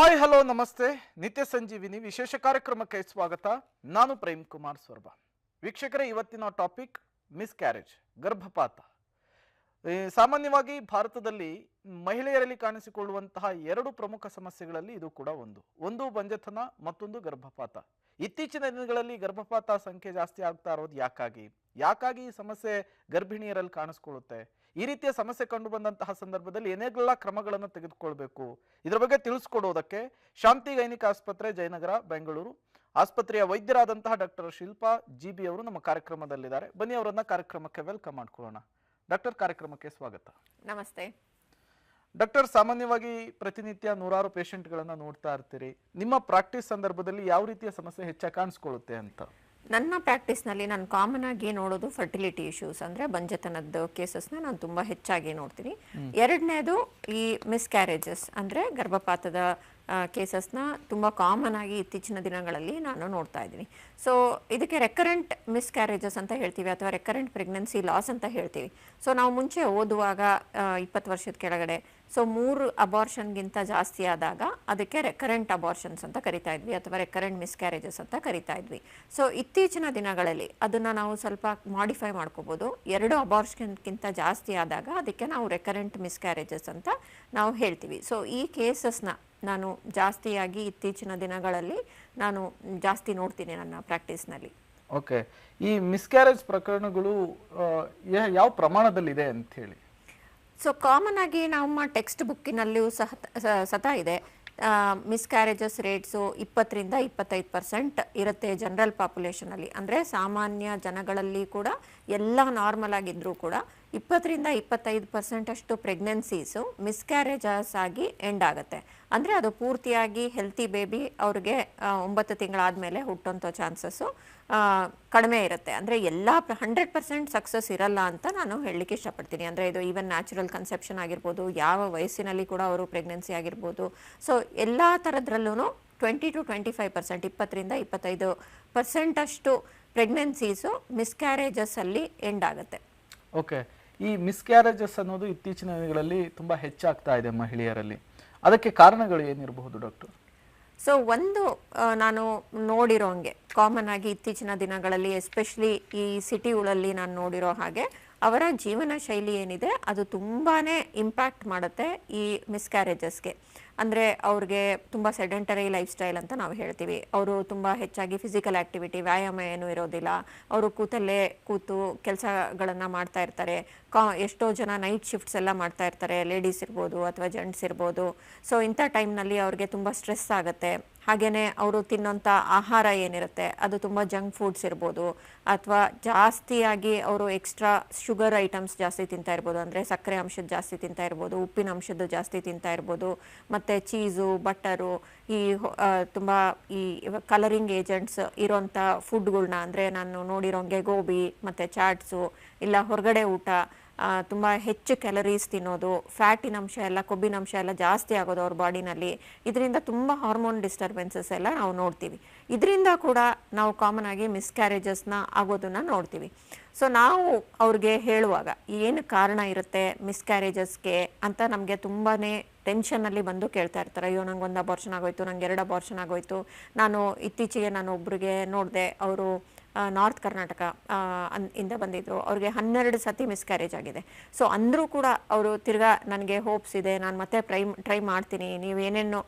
Hi, hello, ನಮಸ್ತೆ. ನಿತ್ಯ ಸಂಜೀವಿನಿ. ವಿಶೇಷ ಕಾರ್ಯಕ್ರಮಕ್ಕೆ ಸ್ವಾಗತ. ನಾನು ಪ್ರೇಮ್ ಕುಮಾರ್ ಸ್ವರ್ಬ. ವೀಕ್ಷಕರೇ, ಇವತ್ತಿನ ಟಾಪಿಕ್ ಮಿಸ್ ಕ್ಯಾರೇಜ್ ಗರ್ಭಪಾತ ಸಾಮಾನ್ಯವಾಗಿ ಭಾರತದಲ್ಲಿ ಮಹಿಳೆಯರಲ್ಲಿ ಕಾಣಿಸಿಕೊಳ್ಳುವಂತಹ ಎರಡು ಪ್ರಮುಖ ಸಮಸ್ಯೆಗಳಲ್ಲಿ ಇದು ಕೂಡ ಒಂದು. ಒಂದು ಬಂಜತನ, ಮತ್ತೊಂದು ಗರ್ಭಪಾತ. ಇತ್ತೀಚಿನ ದಿನಗಳಲ್ಲಿ ಗರ್ಭಪಾತ ಸಂಖ್ಯೆ ಜಾಸ್ತಿ ಆಗ್ತಾ ಇರೋದು ಯಾಕಾಗಿ? ಯಾಕಾಗಿ ಈ ಸಮಸ್ಯೆ ಗರ್ಭಿಣಿಯರಲ್ಲಿ ಕಾಣಿಸ್ಕೊಳ್ಳುತ್ತೆ? ಈ ರೀತಿಯ ಸಮಸ್ಯೆ ಕಂಡು ಬಂದಂತಹ ಸಂದರ್ಭದಲ್ಲಿ ಏನೆಲ್ಲ ಕ್ರಮಗಳನ್ನು ತೆಗೆದುಕೊಳ್ಬೇಕು? ಇದರ ಬಗ್ಗೆ ತಿಳಿಸ್ಕೊಡೋದಕ್ಕೆ ಶಾಂತಿ ಗೈನಿಕ ಆಸ್ಪತ್ರೆ ಜಯನಗರ ಬೆಂಗಳೂರು. ಆಸ್ಪತ್ರೆಯ ವೈದ್ಯರಾದಂತಹ ಡಾಕ್ಟರ್ ಶಿಲ್ಪಾ ಜಿ ಬಿ ಅವರು ನಮ್ಮ ಕಾರ್ಯಕ್ರಮದಲ್ಲಿದ್ದಾರೆ. ಬನ್ನಿ ಅವರನ್ನ ಕಾರ್ಯಕ್ರಮಕ್ಕೆ ವೆಲ್ಕಮ್ ಮಾಡ್ಕೊಳ್ಳೋಣ. ಡಾಕ್ಟರ್ ಕಾರ್ಯಕ್ರಮಕ್ಕೆ ಸ್ವಾಗತ. ನಮಸ್ತೆ. ಡಾಕ್ಟರ್ ಸಾಮಾನ್ಯವಾಗಿ ಪ್ರತಿನಿತ್ಯ ನೂರಾರು ಪೇಷಂಟ್ಗಳನ್ನ ನೋಡ್ತಾ ಇರ್ತೀರಿ. ನಿಮ್ಮ ಪ್ರಾಕ್ಟೀಸ್ ಸಂದರ್ಭದಲ್ಲಿ ಯಾವ ರೀತಿಯ ಸಮಸ್ಯೆ ಹೆಚ್ಚಾಗಿ ಕಾಣಿಸ್ಕೊಳ್ಳುತ್ತೆ ಅಂತ? ನನ್ನ ಪ್ರಾಕ್ಟೀಸ್ನಲ್ಲಿ ನಾನು ಕಾಮನ್ ಆಗಿ ನೋಡೋದು ಫರ್ಟಿಲಿಟಿ ಇಶ್ಯೂಸ್ ಅಂದರೆ ಬಂಜತನದ ಕೇಸಸ್ನ ನಾನು ತುಂಬ ಹೆಚ್ಚಾಗಿ ನೋಡ್ತೀನಿ. ಎರಡನೇದು ಈ ಮಿಸ್ಕ್ಯಾರೇಜಸ್ ಅಂದರೆ ಗರ್ಭಪಾತದ ಕೇಸಸ್ನ ತುಂಬ ಕಾಮನ್ ಆಗಿ ಇತ್ತೀಚಿನ ದಿನಗಳಲ್ಲಿ ನಾನು ನೋಡ್ತಾ ಇದ್ದೀನಿ. ಸೊ ಇದಕ್ಕೆ ರೆಕರೆಂಟ್ ಮಿಸ್ಕ್ಯಾರೇಜಸ್ ಅಂತ ಹೇಳ್ತೀವಿ ಅಥವಾ ರೆಕರೆಂಟ್ ಪ್ರೆಗ್ನೆನ್ಸಿ ಲಾಸ್ ಅಂತ ಹೇಳ್ತೀವಿ. ಸೊ ನಾವು ಮುಂಚೆ ಓದುವಾಗ ಇಪ್ಪತ್ತು ವರ್ಷದ ಕೆಳಗಡೆ ಸೊ ಮೂರು ಅಬಾರ್ಷನ್ಗಿಂತ ಜಾಸ್ತಿ ಆದಾಗ ಅದಕ್ಕೆ ರೆಕರೆಂಟ್ ಅಬಾರ್ಷನ್ಸ್ ಅಂತ ಕರಿತಾ ಇದ್ವಿ ಅಥವಾ ರೆಕರೆಂಟ್ ಮಿಸ್ಕ್ಯಾರೇಜಸ್ ಅಂತ ಕರಿತಾ ಇದ್ವಿ. ಸೊ ಇತ್ತೀಚಿನ ದಿನಗಳಲ್ಲಿ ಅದನ್ನು ನಾವು ಸ್ವಲ್ಪ ಮಾಡಿಫೈ ಮಾಡ್ಕೋಬೋದು. ಎರಡು ಅಬಾರ್ಷನ್ಗಿಂತ ಜಾಸ್ತಿ ಆದಾಗ ಅದಕ್ಕೆ ನಾವು ರೆಕರೆಂಟ್ ಮಿಸ್ಕ್ಯಾರೇಜಸ್ ಅಂತ ನಾವು ಹೇಳ್ತೀವಿ. ಸೊ ಈ ಕೇಸಸ್ನ ನಾನು ಜಾಸ್ತಿಯಾಗಿ ಇತ್ತೀಚಿನ ದಿನಗಳಲ್ಲಿ ನಾನು ಜಾಸ್ತಿ ನೋಡ್ತೀನಿ ನನ್ನ ಪ್ರಾಕ್ಟೀಸ್ನಲ್ಲಿ ಓಕೆ ಈ ಮಿಸ್ಕ್ಯಾರೇಜ್ ಪ್ರಕರಣಗಳು ಯಾವ ಪ್ರಮಾಣದಲ್ಲಿದೆ ಅಂತ ಹೇಳಿ? ಸೊ ಕಾಮನ್ ಆಗಿ ನಮ್ಮ ಟೆಕ್ಸ್ಟ್ ಬುಕ್ಕಿನಲ್ಲಿಯೂ ಸಹ ಸತಾ ಇದೆ. ಮಿಸ್ಕ್ಯಾರೇಜಸ್ ರೇಟ್ಸು ಇಪ್ಪತ್ತರಿಂದ ಇಪ್ಪತ್ತೈದು ಪರ್ಸೆಂಟ್ ಇರುತ್ತೆ ಜನರಲ್ ಪಾಪ್ಯುಲೇಷನಲ್ಲಿ ಅಂದರೆ ಸಾಮಾನ್ಯ ಜನಗಳಲ್ಲಿ ಕೂಡ ಎಲ್ಲ ನಾರ್ಮಲ್ ಆಗಿದ್ದರೂ ಕೂಡ ಇಪ್ಪತ್ತರಿಂದ ಇಪ್ಪತ್ತೈದು ಪರ್ಸೆಂಟ್ ಅಷ್ಟು ಪ್ರೆಗ್ನೆನ್ಸೀಸು ಮಿಸ್ಕ್ಯಾರೇಜಸ್ ಆಗಿ ಎಂಡ್ ಆಗುತ್ತೆ. ಅಂದರೆ ಅದು ಪೂರ್ತಿಯಾಗಿ ಹೆಲ್ತಿ ಬೇಬಿ ಅವ್ರಿಗೆ ಒಂಬತ್ತು ತಿಂಗಳಾದ ಮೇಲೆ ಹುಟ್ಟೋಂಥ ಚಾನ್ಸಸ್ಸು ಕಡಿಮೆ ಇರುತ್ತೆ. ಅಂದರೆ ಎಲ್ಲ ಹಂಡ್ರೆಡ್ ಪರ್ಸೆಂಟ್ ಸಕ್ಸಸ್ ಇರಲ್ಲ ಅಂತ ನಾನು ಹೇಳಲಿಕ್ಕೆ ಇಷ್ಟಪಡ್ತೀನಿ. ಅಂದರೆ ಇದು ಈವನ್ ನ್ಯಾಚುರಲ್ ಕನ್ಸೆಪ್ಷನ್ ಆಗಿರ್ಬೋದು, ಯಾವ ವಯಸ್ಸಿನಲ್ಲಿ ಕೂಡ ಅವರು ಪ್ರೆಗ್ನೆನ್ಸಿ ಆಗಿರ್ಬೋದು. ಸೊ ಎಲ್ಲ ಥರದ್ರಲ್ಲೂ twenty to twenty five percent ಇಪ್ಪತ್ತರಿಂದ ಇಪ್ಪತ್ತೈದು ಪರ್ಸೆಂಟಷ್ಟು ಪ್ರೆಗ್ನೆನ್ಸೀಸು ಮಿಸ್ಕ್ಯಾರೇಜಸ್ಸಲ್ಲಿ ಎಂಡ್ ಆಗುತ್ತೆ. ಓಕೆ ಈ ಮಿಸ್ಕ್ಯಾರೇಜಸ್ ಅನ್ನೋದು ಇತ್ತೀಚಿನ ದಿನಗಳಲ್ಲಿ ತುಂಬಾ ಹೆಚ್ಚಾಗ್ತಾ ಇದೆ ಮಹಿಳೆಯರಲ್ಲಿ. ಅದಕ್ಕೆ ಕಾರಣಗಳು ಏನಿರಬಹುದು ಡಾಕ್ಟರ್? ಸೊ ಒಂದು ನಾನು ನಾನು ನೋಡಿರೋಂಗೆ ಕಾಮನ್ ಆಗಿ ಇತ್ತೀಚಿನ ದಿನಗಳಲ್ಲಿ ಎಸ್ಪೆಷಲಿ ಈ ಸಿಟಿಗಳಲ್ಲಿ ನಾನು ನೋಡಿರೋ ಹಾಗೆ ಅವರ ಜೀವನ ಶೈಲಿ ಏನಿದೆ, ಅದು ತುಂಬಾ ಇಂಪ್ಯಾಕ್ಟ್ ಮಾಡುತ್ತೆ ಈ ಮಿಸ್ಕ್ಯಾರೇಜಸ್ಗೆ ಅಂದರೆ ಅವ್ರಿಗೆ ತುಂಬ ಸೆಡೆಂಟರಿ ಲೈಫ್ ಸ್ಟೈಲ್ ಅಂತ ನಾವು ಹೇಳ್ತೀವಿ. ಅವರು ತುಂಬ ಹೆಚ್ಚಾಗಿ ಫಿಸಿಕಲ್ ಆ್ಯಕ್ಟಿವಿಟಿ ವ್ಯಾಯಾಮ ಏನೂ ಇರೋದಿಲ್ಲ. ಅವರು ಕೂತಲ್ಲೇ ಕೂತು ಕೆಲಸಗಳನ್ನು ಮಾಡ್ತಾ ಇರ್ತಾರೆ. ಕಾ, ಎಷ್ಟೋ ಜನ ನೈಟ್ ಶಿಫ್ಟ್ಸ್ ಎಲ್ಲ ಮಾಡ್ತಾ ಇರ್ತಾರೆ. ಲೇಡೀಸ್ ಇರ್ಬೋದು ಅಥವಾ ಜೆಂಟ್ಸ್ ಇರ್ಬೋದು. ಸೊ ಇಂಥ ಟೈಮ್ನಲ್ಲಿ ಅವ್ರಿಗೆ ತುಂಬ ಸ್ಟ್ರೆಸ್ ಆಗುತ್ತೆ. ಹಾಗೆಯೇ ಅವರು ತಿನ್ನೋಂಥ ಆಹಾರ ಏನಿರುತ್ತೆ, ಅದು ತುಂಬ ಜಂಕ್ ಫುಡ್ಸ್ ಇರ್ಬೋದು, ಅಥವಾ ಜಾಸ್ತಿಯಾಗಿ ಅವರು ಎಕ್ಸ್ಟ್ರಾ ಶುಗರ್ ಐಟಮ್ಸ್ ಜಾಸ್ತಿ ತಿಂತಾ ಇರ್ಬೋದು, ಅಂದರೆ ಸಕ್ಕರೆ ಅಂಶದ ಜಾಸ್ತಿ ತಿಂತಾ ಇರ್ಬೋದು, ಉಪ್ಪಿನ ಅಂಶದ್ದು ಜಾಸ್ತಿ ತಿಂತಾ ಇರ್ಬೋದು, ಮತ್ತು ಚೀಸು ಬಟರು ಈ ತುಂಬ ಈ ಕಲರಿಂಗ್ ಏಜೆಂಟ್ಸ್ ಇರೋಂಥ ಫುಡ್ಗಳನ್ನ ಅಂದರೆ ನಾನು ನೋಡಿರೋಂಗೆ ಗೋಬಿ ಮತ್ತು ಚಾಟ್ಸು, ಇಲ್ಲ ಹೊರಗಡೆ ಊಟ ತುಂಬ ಹೆಚ್ಚು ಕ್ಯಾಲರೀಸ್ ತಿನ್ನೋದು ಫ್ಯಾಟಿನ ಅಂಶ ಎಲ್ಲ, ಕೊಬ್ಬಿನ ಅಂಶ ಎಲ್ಲ ಜಾಸ್ತಿ ಆಗೋದು ಅವ್ರ ಬಾಡಿನಲ್ಲಿ ಇದರಿಂದ ತುಂಬ ಹಾರ್ಮೋನ್ ಡಿಸ್ಟರ್ಬೆನ್ಸಸ್ ಎಲ್ಲ ನಾವು ನೋಡ್ತೀವಿ. ಇದರಿಂದ ಕೂಡ ನಾವು ಕಾಮನ್ ಆಗಿ ಮಿಸ್ಕ್ಯಾರೇಜಸ್ನ ಆಗೋದನ್ನ ನೋಡ್ತೀವಿ. ಸೊ ನಾವು ಅವ್ರಿಗೆ ಹೇಳುವಾಗ ಏನು ಕಾರಣ ಇರುತ್ತೆ ಮಿಸ್ಕ್ಯಾರೇಜಸ್ಗೆ ಅಂತ ನಮಗೆ ತುಂಬಾ ಟೆನ್ಷನ್ನಲ್ಲಿ ಬಂದು ಕೇಳ್ತಾ ಇರ್ತಾರೆ. ಅಯ್ಯೋ, ನಂಗೆ ಒಂದು ಅಬಾರ್ಷನ್ ಆಗೋಯ್ತು, ನಂಗೆ ಎರಡು ಅಬಾರ್ಷನ್ ಆಗೋಯ್ತು. ನಾನು ಇತ್ತೀಚೆಗೆ ನಾನು ಒಬ್ಬರಿಗೆ ನೋಡಿದೆ, ಅವರು ನಾರ್ತ್ ಕರ್ನಾಟಕ ಇಂದ ಬಂದಿದ್ರು. ಅವ್ರಿಗೆ ಹನ್ನೆರಡು ಸತಿ ಮಿಸ್ಕ್ಯಾರೇಜ್ ಆಗಿದೆ. ಸೊ ಅಂದರೂ ಕೂಡ ಅವರು ತಿರ್ಗಾ ನನಗೆ ಹೋಪ್ಸ್ ಇದೆ, ನಾನು ಮತ್ತೆ ಟ್ರೈ ಟ್ರೈ ಮಾಡ್ತೀನಿ, ನೀವು ಏನೇನು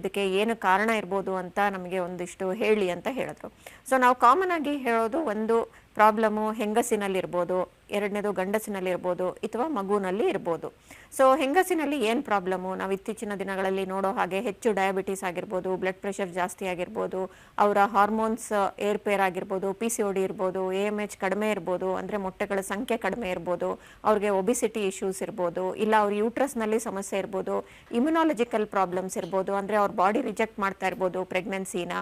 ಇದಕ್ಕೆ ಏನು ಕಾರಣ ಇರ್ಬೋದು ಅಂತ ನಮಗೆ ಒಂದಿಷ್ಟು ಹೇಳಿ ಅಂತ ಹೇಳಿದ್ರು. ಸೊ ನಾವು ಕಾಮನ್ ಆಗಿ ಹೇಳೋದು ಒಂದು ಪ್ರಾಬ್ಲಮ್ಮು ಹೆಂಗಸಿನಲ್ಲಿರ್ಬೋದು, ಎರಡನೇದು ಗಂಡಸಿನಲ್ಲಿರ್ಬೋದು ಅಥವಾ ಮಗುನಲ್ಲಿ ಇರ್ಬೋದು ಸೊ ಹೆಂಗಸಿನಲ್ಲಿ ಏನು ಪ್ರಾಬ್ಲಮ್ಮು ನಾವು ಇತ್ತೀಚಿನ ದಿನಗಳಲ್ಲಿ ನೋಡೋ ಹಾಗೆ ಹೆಚ್ಚು ಡಯಾಬಿಟೀಸ್ ಆಗಿರ್ಬೋದು ಬ್ಲಡ್ ಪ್ರೆಷರ್ ಜಾಸ್ತಿ ಆಗಿರ್ಬೋದು, ಅವರ ಹಾರ್ಮೋನ್ಸ್ ಏರ್ಪೇರ್ ಆಗಿರ್ಬೋದು ಪಿ ಸಿ ಡಿ ಇರ್ಬೋದು ಎ ಎಂ ಎಚ್ ಕಡಿಮೆ ಇರ್ಬೋದು, ಅಂದರೆ ಮೊಟ್ಟೆಗಳ ಸಂಖ್ಯೆ ಕಡಿಮೆ ಇರ್ಬೋದು, ಅವ್ರಿಗೆ ಒಬಿಸಿಟಿ ಇಶ್ಯೂಸ್ ಇರ್ಬೋದು, ಇಲ್ಲ ಅವ್ರ ಯೂಟ್ರಸ್ನಲ್ಲಿ ಸಮಸ್ಯೆ ಇರ್ಬೋದು ಇಮ್ಯುನಾಲಜಿಕಲ್ ಪ್ರಾಬ್ಲಮ್ಸ್ ಇರ್ಬೋದು, ಅಂದರೆ ಅವ್ರ ಬಾಡಿ ರಿಜೆಕ್ಟ್ ಮಾಡ್ತಾ ಇರ್ಬೋದು ಪ್ರೆಗ್ನೆನ್ಸಿನ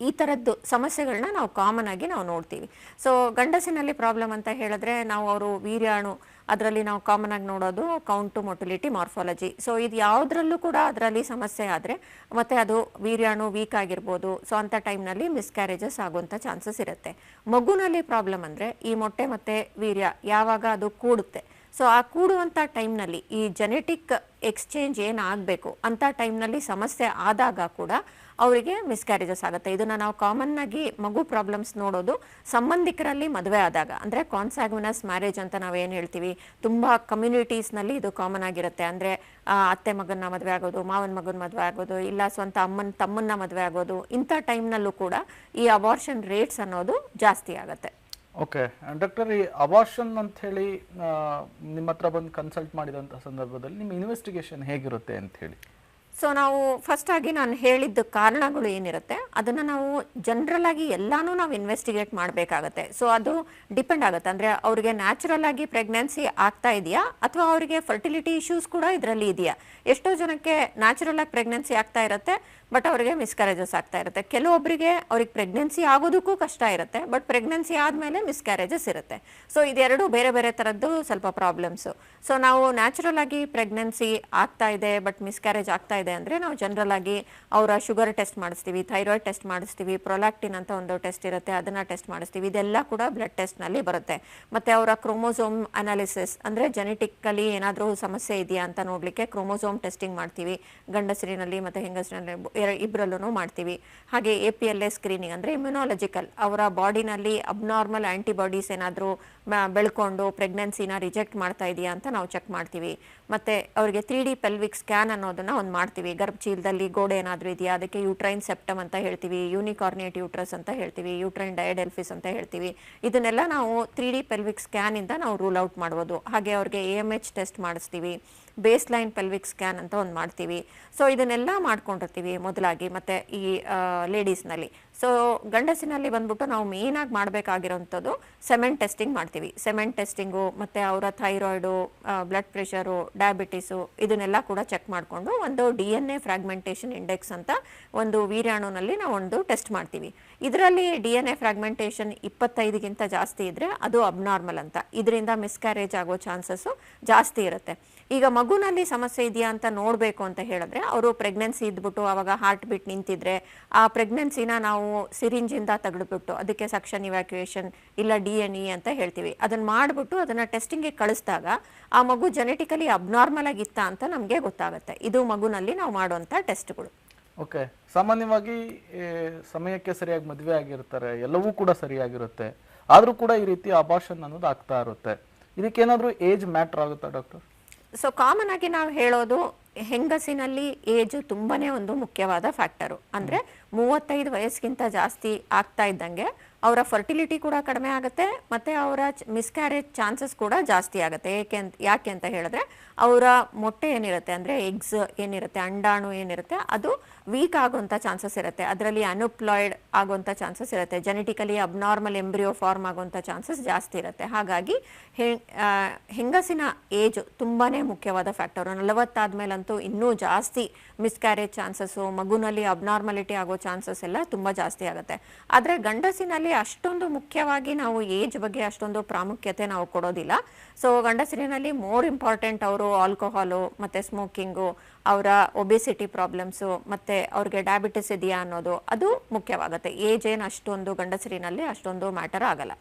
ಈ ಥರದ್ದು ಸಮಸ್ಯೆಗಳನ್ನ ನಾವು ಕಾಮನ್ ಆಗಿ ನಾವು ನೋಡ್ತೀವಿ. ಸೊ ಗಂಡಸಿನಲ್ಲಿ ಪ್ರಾಬ್ಲಮ್ ಅಂತ ಹೇಳಿದ್ರೆ ನಾವು ಅವರು ವೀರ್ಯಾಣು, ಅದರಲ್ಲಿ ನಾವು ಕಾಮನ್ ಆಗಿ ನೋಡೋದು ಕೌಂಟು ಮೊಟಿಲಿಟಿ ಮಾರ್ಫಾಲಜಿ ಸೊ ಇದು ಯಾವುದ್ರಲ್ಲೂ ಕೂಡ ಅದರಲ್ಲಿ ಸಮಸ್ಯೆ ಆದರೆ ಮತ್ತು ಅದು ವೀರ್ಯಾಣು ವೀಕ್ ಆಗಿರ್ಬೋದು. ಸೊ ಅಂಥ ಟೈಮ್ನಲ್ಲಿ ಮಿಸ್ಕ್ಯಾರೇಜಸ್ ಆಗುವಂಥ ಚಾನ್ಸಸ್ ಇರುತ್ತೆ. ಮಗುನಲ್ಲಿ ಪ್ರಾಬ್ಲಮ್ ಅಂದರೆ ಈ ಮೊಟ್ಟೆ ಮತ್ತು ವೀರ್ಯ ಯಾವಾಗ ಅದು ಕೂಡುತ್ತೆ. ಸೊ ಆ ಕೂಡುವಂಥ ಟೈಮ್ನಲ್ಲಿ ಈ ಜೆನೆಟಿಕ್ ಎಕ್ಸ್ಚೇಂಜ್ ಏನಾಗಬೇಕು ಅಂಥ ಟೈಮ್ನಲ್ಲಿ ಸಮಸ್ಯೆ ಆದಾಗ ಕೂಡ ಅವರಿಗೆ ಮಿಸ್ಕ್ಯಾರೇಜಸ್ ಆಗುತ್ತೆ. ಇದನ್ನು ನಾವು ಕಾಮನ್ ಆಗಿ ಮಗು ಪ್ರಾಬ್ಲಮ್ಸ್ ನೋಡೋದು, ಸಂಬಂಧಿಕರಲ್ಲಿ ಮದುವೆ ಆದಾಗ, ಅಂದರೆ ಕಾನ್ಸಾಗ್ವಿನಸ್ ಮ್ಯಾರೇಜ್ ಅಂತ ನಾವು ಏನು ಹೇಳ್ತೀವಿ, ತುಂಬ ಕಮ್ಯುನಿಟೀಸ್ನಲ್ಲಿ ಇದು ಕಾಮನ್ ಆಗಿರುತ್ತೆ. ಅಂದರೆ ಅತ್ತೆ ಮಗನ ಮದುವೆ ಆಗೋದು, ಮಾವನ ಮಗನ ಮದುವೆ ಆಗೋದು, ಇಲ್ಲ ಸ್ವಂತ ಅಮ್ಮನ, ತಮ್ಮನ್ನ ಮದುವೆ ಆಗೋದು, ಇಂಥ ಟೈಮ್ನಲ್ಲೂ ಕೂಡ ಈ ಅಬಾರ್ಷನ್ ರೇಟ್ಸ್ ಅನ್ನೋದು ಜಾಸ್ತಿ ಆಗುತ್ತೆ. ಓಕೆ ಡಾಕ್ಟರ್ ಈ ಅಬಾರ್ಷನ್ ಅಂತ ಹೇಳಿ ನಿಮ್ಮ ಹತ್ರ ಬಂದು ಕನ್ಸಲ್ಟ್ ಮಾಡಿದಂಥ ಸಂದರ್ಭದಲ್ಲಿ ನಿಮ್ಮ ಇನ್ವೆಸ್ಟಿಗೇಷನ್ ಹೇಗಿರುತ್ತೆ ಅಂತ ಹೇಳಿ. ಸೊ ನಾವು ಫಸ್ಟ್ ಆಗಿ ನಾನು ಹೇಳಿದ್ದ ಕಾರಣಗಳು ಏನಿರುತ್ತೆ, ಅದನ್ನು ನಾವು ಜನರಲ್ ಆಗಿ ಎಲ್ಲಾನು ನಾವು ಇನ್ವೆಸ್ಟಿಗೇಟ್ ಮಾಡಬೇಕಾಗತ್ತೆ. ಸೊ ಅದು ಡಿಪೆಂಡ್ ಆಗುತ್ತೆ. ಅಂದರೆ ಅವ್ರಿಗೆ ನ್ಯಾಚುರಲ್ ಆಗಿ ಪ್ರೆಗ್ನೆನ್ಸಿ ಆಗ್ತಾ ಇದೆಯಾ, ಅಥವಾ ಅವರಿಗೆ ಫರ್ಟಿಲಿಟಿ ಇಶ್ಯೂಸ್ ಕೂಡ ಇದರಲ್ಲಿ ಇದೆಯಾ? ಎಷ್ಟೋ ಜನಕ್ಕೆ ನ್ಯಾಚುರಲ್ ಆಗಿ ಪ್ರೆಗ್ನೆನ್ಸಿ ಆಗ್ತಾ ಇರುತ್ತೆ ಬಟ್ ಅವರಿಗೆ ಮಿಸ್ಕ್ಯಾರೇಜಸ್ ಆಗ್ತಾ ಇರುತ್ತೆ. ಕೆಲವೊಬ್ಬರಿಗೆ ಅವ್ರಿಗೆ ಪ್ರೆಗ್ನೆನ್ಸಿ ಆಗೋದಕ್ಕೂ ಕಷ್ಟ ಇರುತ್ತೆ ಬಟ್ ಪ್ರೆಗ್ನೆನ್ಸಿ ಆದಮೇಲೆ ಮಿಸ್ಕ್ಯಾರೇಜಸ್ ಇರುತ್ತೆ. ಸೊ ಇದೆರಡು ಬೇರೆ ಬೇರೆ ಥರದ್ದು ಸ್ವಲ್ಪ ಪ್ರಾಬ್ಲಮ್ಸು ಸೊ ನಾವು ನ್ಯಾಚುರಲ್ ಆಗಿ ಪ್ರೆಗ್ನೆನ್ಸಿ ಆಗ್ತಾ ಇದೆ ಬಟ್ ಮಿಸ್ಕ್ಯಾರೇಜ್ ಆಗ್ತಾ ಇದೆ ಅಂದರೆ ನಾವು ಜನರಲ್ ಆಗಿ ಅವರ ಶುಗರ್ ಟೆಸ್ಟ್ ಮಾಡಿಸ್ತೀವಿ ಥೈರಾಯ್ಡ್ ಟೆಸ್ಟ್ ಮಾಡಿಸ್ತೀವಿ ಪ್ರೊಲಾಕ್ಟಿನ್ ಅಂತ ಒಂದು ಟೆಸ್ಟ್ ಇರುತ್ತೆ, ಅದನ್ನು ಟೆಸ್ಟ್ ಮಾಡಿಸ್ತೀವಿ. ಇದೆಲ್ಲ ಕೂಡ ಬ್ಲಡ್ ಟೆಸ್ಟ್ನಲ್ಲಿ ಬರುತ್ತೆ. ಮತ್ತು ಅವರ ಕ್ರೋಮೋಸೋಮ್ ಅನಾಲಿಸಿಸ್ ಅಂದರೆ ಜೆನೆಟಿಕ್ಕಲಿ ಏನಾದರೂ ಸಮಸ್ಯೆ ಇದೆಯಾ ಅಂತ ನೋಡಲಿಕ್ಕೆ ಕ್ರೋಮೋಸೋಮ್ ಟೆಸ್ಟಿಂಗ್ ಮಾಡ್ತೀವಿ. ಗಂಡಸರಿನಲ್ಲಿ ಮತ್ತು ಹೆಂಗಸರಿನಲ್ಲಿ ಇಬ್ಬರಲ್ಲೂ ಮಾಡ್ತೀವಿ. ಹಾಗೆ A P L A screening ಅಂದರೆ ಇಮ್ಯುನಾಲಜಿಕಲ್ ಅವರ ಬಾಡಿನಲ್ಲಿ ಅಬ್ನಾರ್ಮಲ್ ಆ್ಯಂಟಿಬಾಡೀಸ್ ಏನಾದರೂ ಬೆಳ್ಕೊಂಡು ಪ್ರೆಗ್ನೆನ್ಸಿನ ರಿಜೆಕ್ಟ್ ಮಾಡ್ತಾ ಇದೆಯಾ ಅಂತ ನಾವು ಚೆಕ್ ಮಾಡ್ತೀವಿ. ಮತ್ತು ಅವರಿಗೆ ತ್ರೀ ಡಿ ಪೆಲ್ವಿಕ್ ಸ್ಕ್ಯಾನ್ ಅನ್ನೋದನ್ನು ಒಂದು ಮಾಡ್ತೀವಿ. ಗರ್ಭಚೀಲದಲ್ಲಿ ಗೋಡೆ ಏನಾದರೂ ಇದೆಯಾ? ಅದಕ್ಕೆ ಯೂಟ್ರೈನ್ ಸೆಪ್ಟಮ್ ಅಂತ ಹೇಳ್ತೀವಿ. ಯೂನಿಕಾರ್ನೇಟ್ ಯೂಟ್ರಸ್ ಅಂತ ಹೇಳ್ತೀವಿ. ಯೂಟ್ರೈನ್ ಡಯಡೆಲ್ಫಿಸ್ ಅಂತ ಹೇಳ್ತೀವಿ. ಇದನ್ನೆಲ್ಲ ನಾವು ತ್ರೀ ಡಿ ಪೆಲ್ವಿಕ್ ಸ್ಕ್ಯಾನಿಂದ ನಾವು ರೂಲ್ ಔಟ್ ಮಾಡ್ಬೋದು. ಹಾಗೆ ಅವ್ರಿಗೆ ಎ ಎಂ ಎಚ್ ಟೆಸ್ಟ್ ಮಾಡಿಸ್ತೀವಿ. ಬೇಸ್ ಲೈನ್ ಪೆಲ್ವಿಕ್ ಸ್ಕ್ಯಾನ್ ಅಂತ ಒಂದು ಮಾಡ್ತೀವಿ. ಸೊ ಇದನ್ನೆಲ್ಲ ಮಾಡ್ಕೊಂಡಿರ್ತೀವಿ. ಮೊದಲಾಗಿ ಮತ್ತು ಈ ಲೇಡೀಸ್ನಲ್ಲಿ ಸೊ ಗಂಡಸಿನಲ್ಲಿ ಬಂದ್ಬಿಟ್ಟು ನಾವು ಮೇಯ್ನಾಗಿ ಮಾಡಬೇಕಾಗಿರೋಂಥದ್ದು ಸೆಮೆಂಟ್ ಟೆಸ್ಟಿಂಗ್ ಮಾಡ್ತೀವಿ. ಸೆಮೆಂಟ್ ಟೆಸ್ಟಿಂಗು ಮತ್ತು ಅವರ ಥೈರಾಯ್ಡು ಬ್ಲಡ್ ಪ್ರೆಷರು ಡಯಾಬಿಟೀಸು ಇದನ್ನೆಲ್ಲ ಕೂಡ ಚೆಕ್ ಮಾಡಿಕೊಂಡು ಒಂದು D N A fragmentation index ಅಂತ ಒಂದು ವೀರ್ಯಾಣುನಲ್ಲಿ ನಾವು ಒಂದು ಟೆಸ್ಟ್ ಮಾಡ್ತೀವಿ. ಇದರಲ್ಲಿ ಡಿ ಎನ್ ಎ ಫ್ರಾಗ್ಮೆಂಟೇಷನ್ ಇಪ್ಪತ್ತೈದಕ್ಕಿಂತ ಜಾಸ್ತಿ ಇದ್ದರೆ ಅದು ಅಬ್ನಾರ್ಮಲ್ ಅಂತ. ಇದರಿಂದ ಮಿಸ್ಕ್ಯಾರೇಜ್ ಆಗೋ ಚಾನ್ಸಸ್ಸು ಜಾಸ್ತಿ ಇರುತ್ತೆ. ಈಗ ಮಗುನಲ್ಲಿ ಸಮಸ್ಯೆ ಇದೆಯಾ ಅಂತ ನೋಡಬೇಕು ಅಂತ ಹೇಳಿದ್ರೆ, ಅವರು ಪ್ರೆಗ್ನೆನ್ಸಿ ಇದ್ಬಿಟ್ಟು ಅವಾಗ ಹಾರ್ಟ್ ಬಿಟ್ ನಿಂತಿದ್ರೆ, ಆ ಪ್ರೆಗ್ನೆನ್ಸಿನ ನಾವು ಸಿರಿಂಜಿಂದ ತೆಗೆದುಬಿಟ್ಟು ಅದಕ್ಕೆ ಸಕ್ಷನ್ ಇವ್ಯಾಕ್ಯುಯೇಷನ್ ಇಲ್ಲ ಡಿ ಎನ್ ಇ ಅಂತ ಹೇಳ್ತೀವಿ. ಅದನ್ನು ಮಾಡಿಬಿಟ್ಟು ಅದನ್ನು ಟೆಸ್ಟಿಂಗ್ಗೆ ಕಳಿಸಿದಾಗ ಆ ಮಗು ಜೆನೆಟಿಕಲಿ ಅಬ್ನಾರ್ಮಲ್ ಆಗಿತ್ತ ಅಂತ ನಮಗೆ ಗೊತ್ತಾಗುತ್ತೆ. ಇದು ಮಗುನಲ್ಲಿ ನಾವು ಮಾಡುವಂಥ ಟೆಸ್ಟ್ಗಳು ಓಕೆ ಸಾಮಾನ್ಯವಾಗಿ ಸಮಯಕ್ಕೆ ಸರಿಯಾಗಿ ಮದುವೆ ಆಗಿರ್ತಾರೆ, ಎಲ್ಲವೂ ಕೂಡ ಸರಿಯಾಗಿರುತ್ತೆ. ಆದರೂ ಕೂಡ ಈ ರೀತಿ ಅಬಾಷನ್ ಅನ್ನೋದು ಆಗ್ತಾ ಇರುತ್ತೆ. ಇದಕ್ಕೇನಾದರೂ ಏಜ್ ಮ್ಯಾಟ್ರ್ ಆಗುತ್ತಾ ಡಾಕ್ಟರ್ ಸೊ ಕಾಮನ್ ಆಗಿ ನಾವು ಹೇಳೋದು ಹೆಂಗಸಿನಲ್ಲಿ ಏಜ್ ತುಂಬಾನೇ ಒಂದು ಮುಖ್ಯವಾದ ಫ್ಯಾಕ್ಟರು ಅಂದರೆ ಮೂವತ್ತೈದು ವಯಸ್ಸಿಗಿಂತ ಜಾಸ್ತಿ ಆಗ್ತಾ ಇದ್ದಂಗೆ ಅವರ ಫರ್ಟಿಲಿಟಿ ಕೂಡ ಕಡಿಮೆ ಆಗುತ್ತೆ, ಮತ್ತು ಅವರ ಮಿಸ್ಕ್ಯಾರೇಜ್ ಚಾನ್ಸಸ್ ಕೂಡ ಜಾಸ್ತಿ ಆಗುತ್ತೆ. ಏಕೆ ಅಂತ, ಯಾಕೆ ಅಂತ ಹೇಳಿದ್ರೆ, ಅವರ ಮೊಟ್ಟೆ ಏನಿರುತ್ತೆ ಅಂದರೆ ಎಗ್ಸ್ ಏನಿರುತ್ತೆ, ಅಂಡಾಣು ಏನಿರುತ್ತೆ, ಅದು ವೀಕ್ ಆಗುವಂಥ ಚಾನ್ಸಸ್ ಇರುತ್ತೆ. ಅದರಲ್ಲಿ ಅನುಪ್ಲಾಯ್ಡ್ ಆಗುವಂಥ ಚಾನ್ಸಸ್ ಇರುತ್ತೆ. ಜೆನೆಟಿಕಲಿ ಅಬ್ನಾರ್ಮಲ್ ಎಂಬ್ರಿಯೋ ಫಾರ್ಮ್ ಆಗುವಂಥ ಚಾನ್ಸಸ್ ಜಾಸ್ತಿ ಇರುತ್ತೆ. ಹಾಗಾಗಿ ಹೆಂಗಸಿನ ಏಜ್ ತುಂಬಾ ಮುಖ್ಯವಾದ ಫ್ಯಾಕ್ಟರ್ ನಲವತ್ತಾದ್ಮೇಲಂತೂ ಇನ್ನೂ ಜಾಸ್ತಿ ಮಿಸ್ಕ್ಯಾರೇಜ್ ಚಾನ್ಸಸ್ಸು ಮಗುನಲ್ಲಿ ಅಬ್ನಾರ್ಮಲಿಟಿ ಆಗೋ ಚಾನ್ಸಸ್ ಎಲ್ಲ ತುಂಬ ಜಾಸ್ತಿ ಆಗುತ್ತೆ. ಆದರೆ ಗಂಡಸಿನಲ್ಲಿ ಅಷ್ಟೊಂದು ಮುಖ್ಯವಾಗಿ ನಾವು ಏಜ್ ಬಗ್ಗೆ ಅಷ್ಟೊಂದು ಪ್ರಾಮುಖ್ಯತೆ ನಾವು ಕೊಡೋದಿಲ್ಲ. ಸೊ ಗಂಡಸರಿನಲ್ಲಿ ಮೋರ್ ಇಂಪಾರ್ಟೆಂಟ್ ಅವರು ಆಲ್ಕೋಹಾಲು ಮತ್ತು ಸ್ಮೋಕಿಂಗು ಅವರ ಒಬೆಸಿಟಿ ಪ್ರಾಬ್ಲಮ್ಸು ಮತ್ತು ಅವ್ರಿಗೆ ಡಯಾಬಿಟಿಸ್ ಇದೆಯಾ ಅನ್ನೋದು, ಅದು ಮುಖ್ಯವಾಗುತ್ತೆ. ಏಜ್ ಏನು ಅಷ್ಟೊಂದು ಗಂಡಸರಿನಲ್ಲಿ ಅಷ್ಟೊಂದು ಮ್ಯಾಟರ್ ಆಗಲ್ಲ.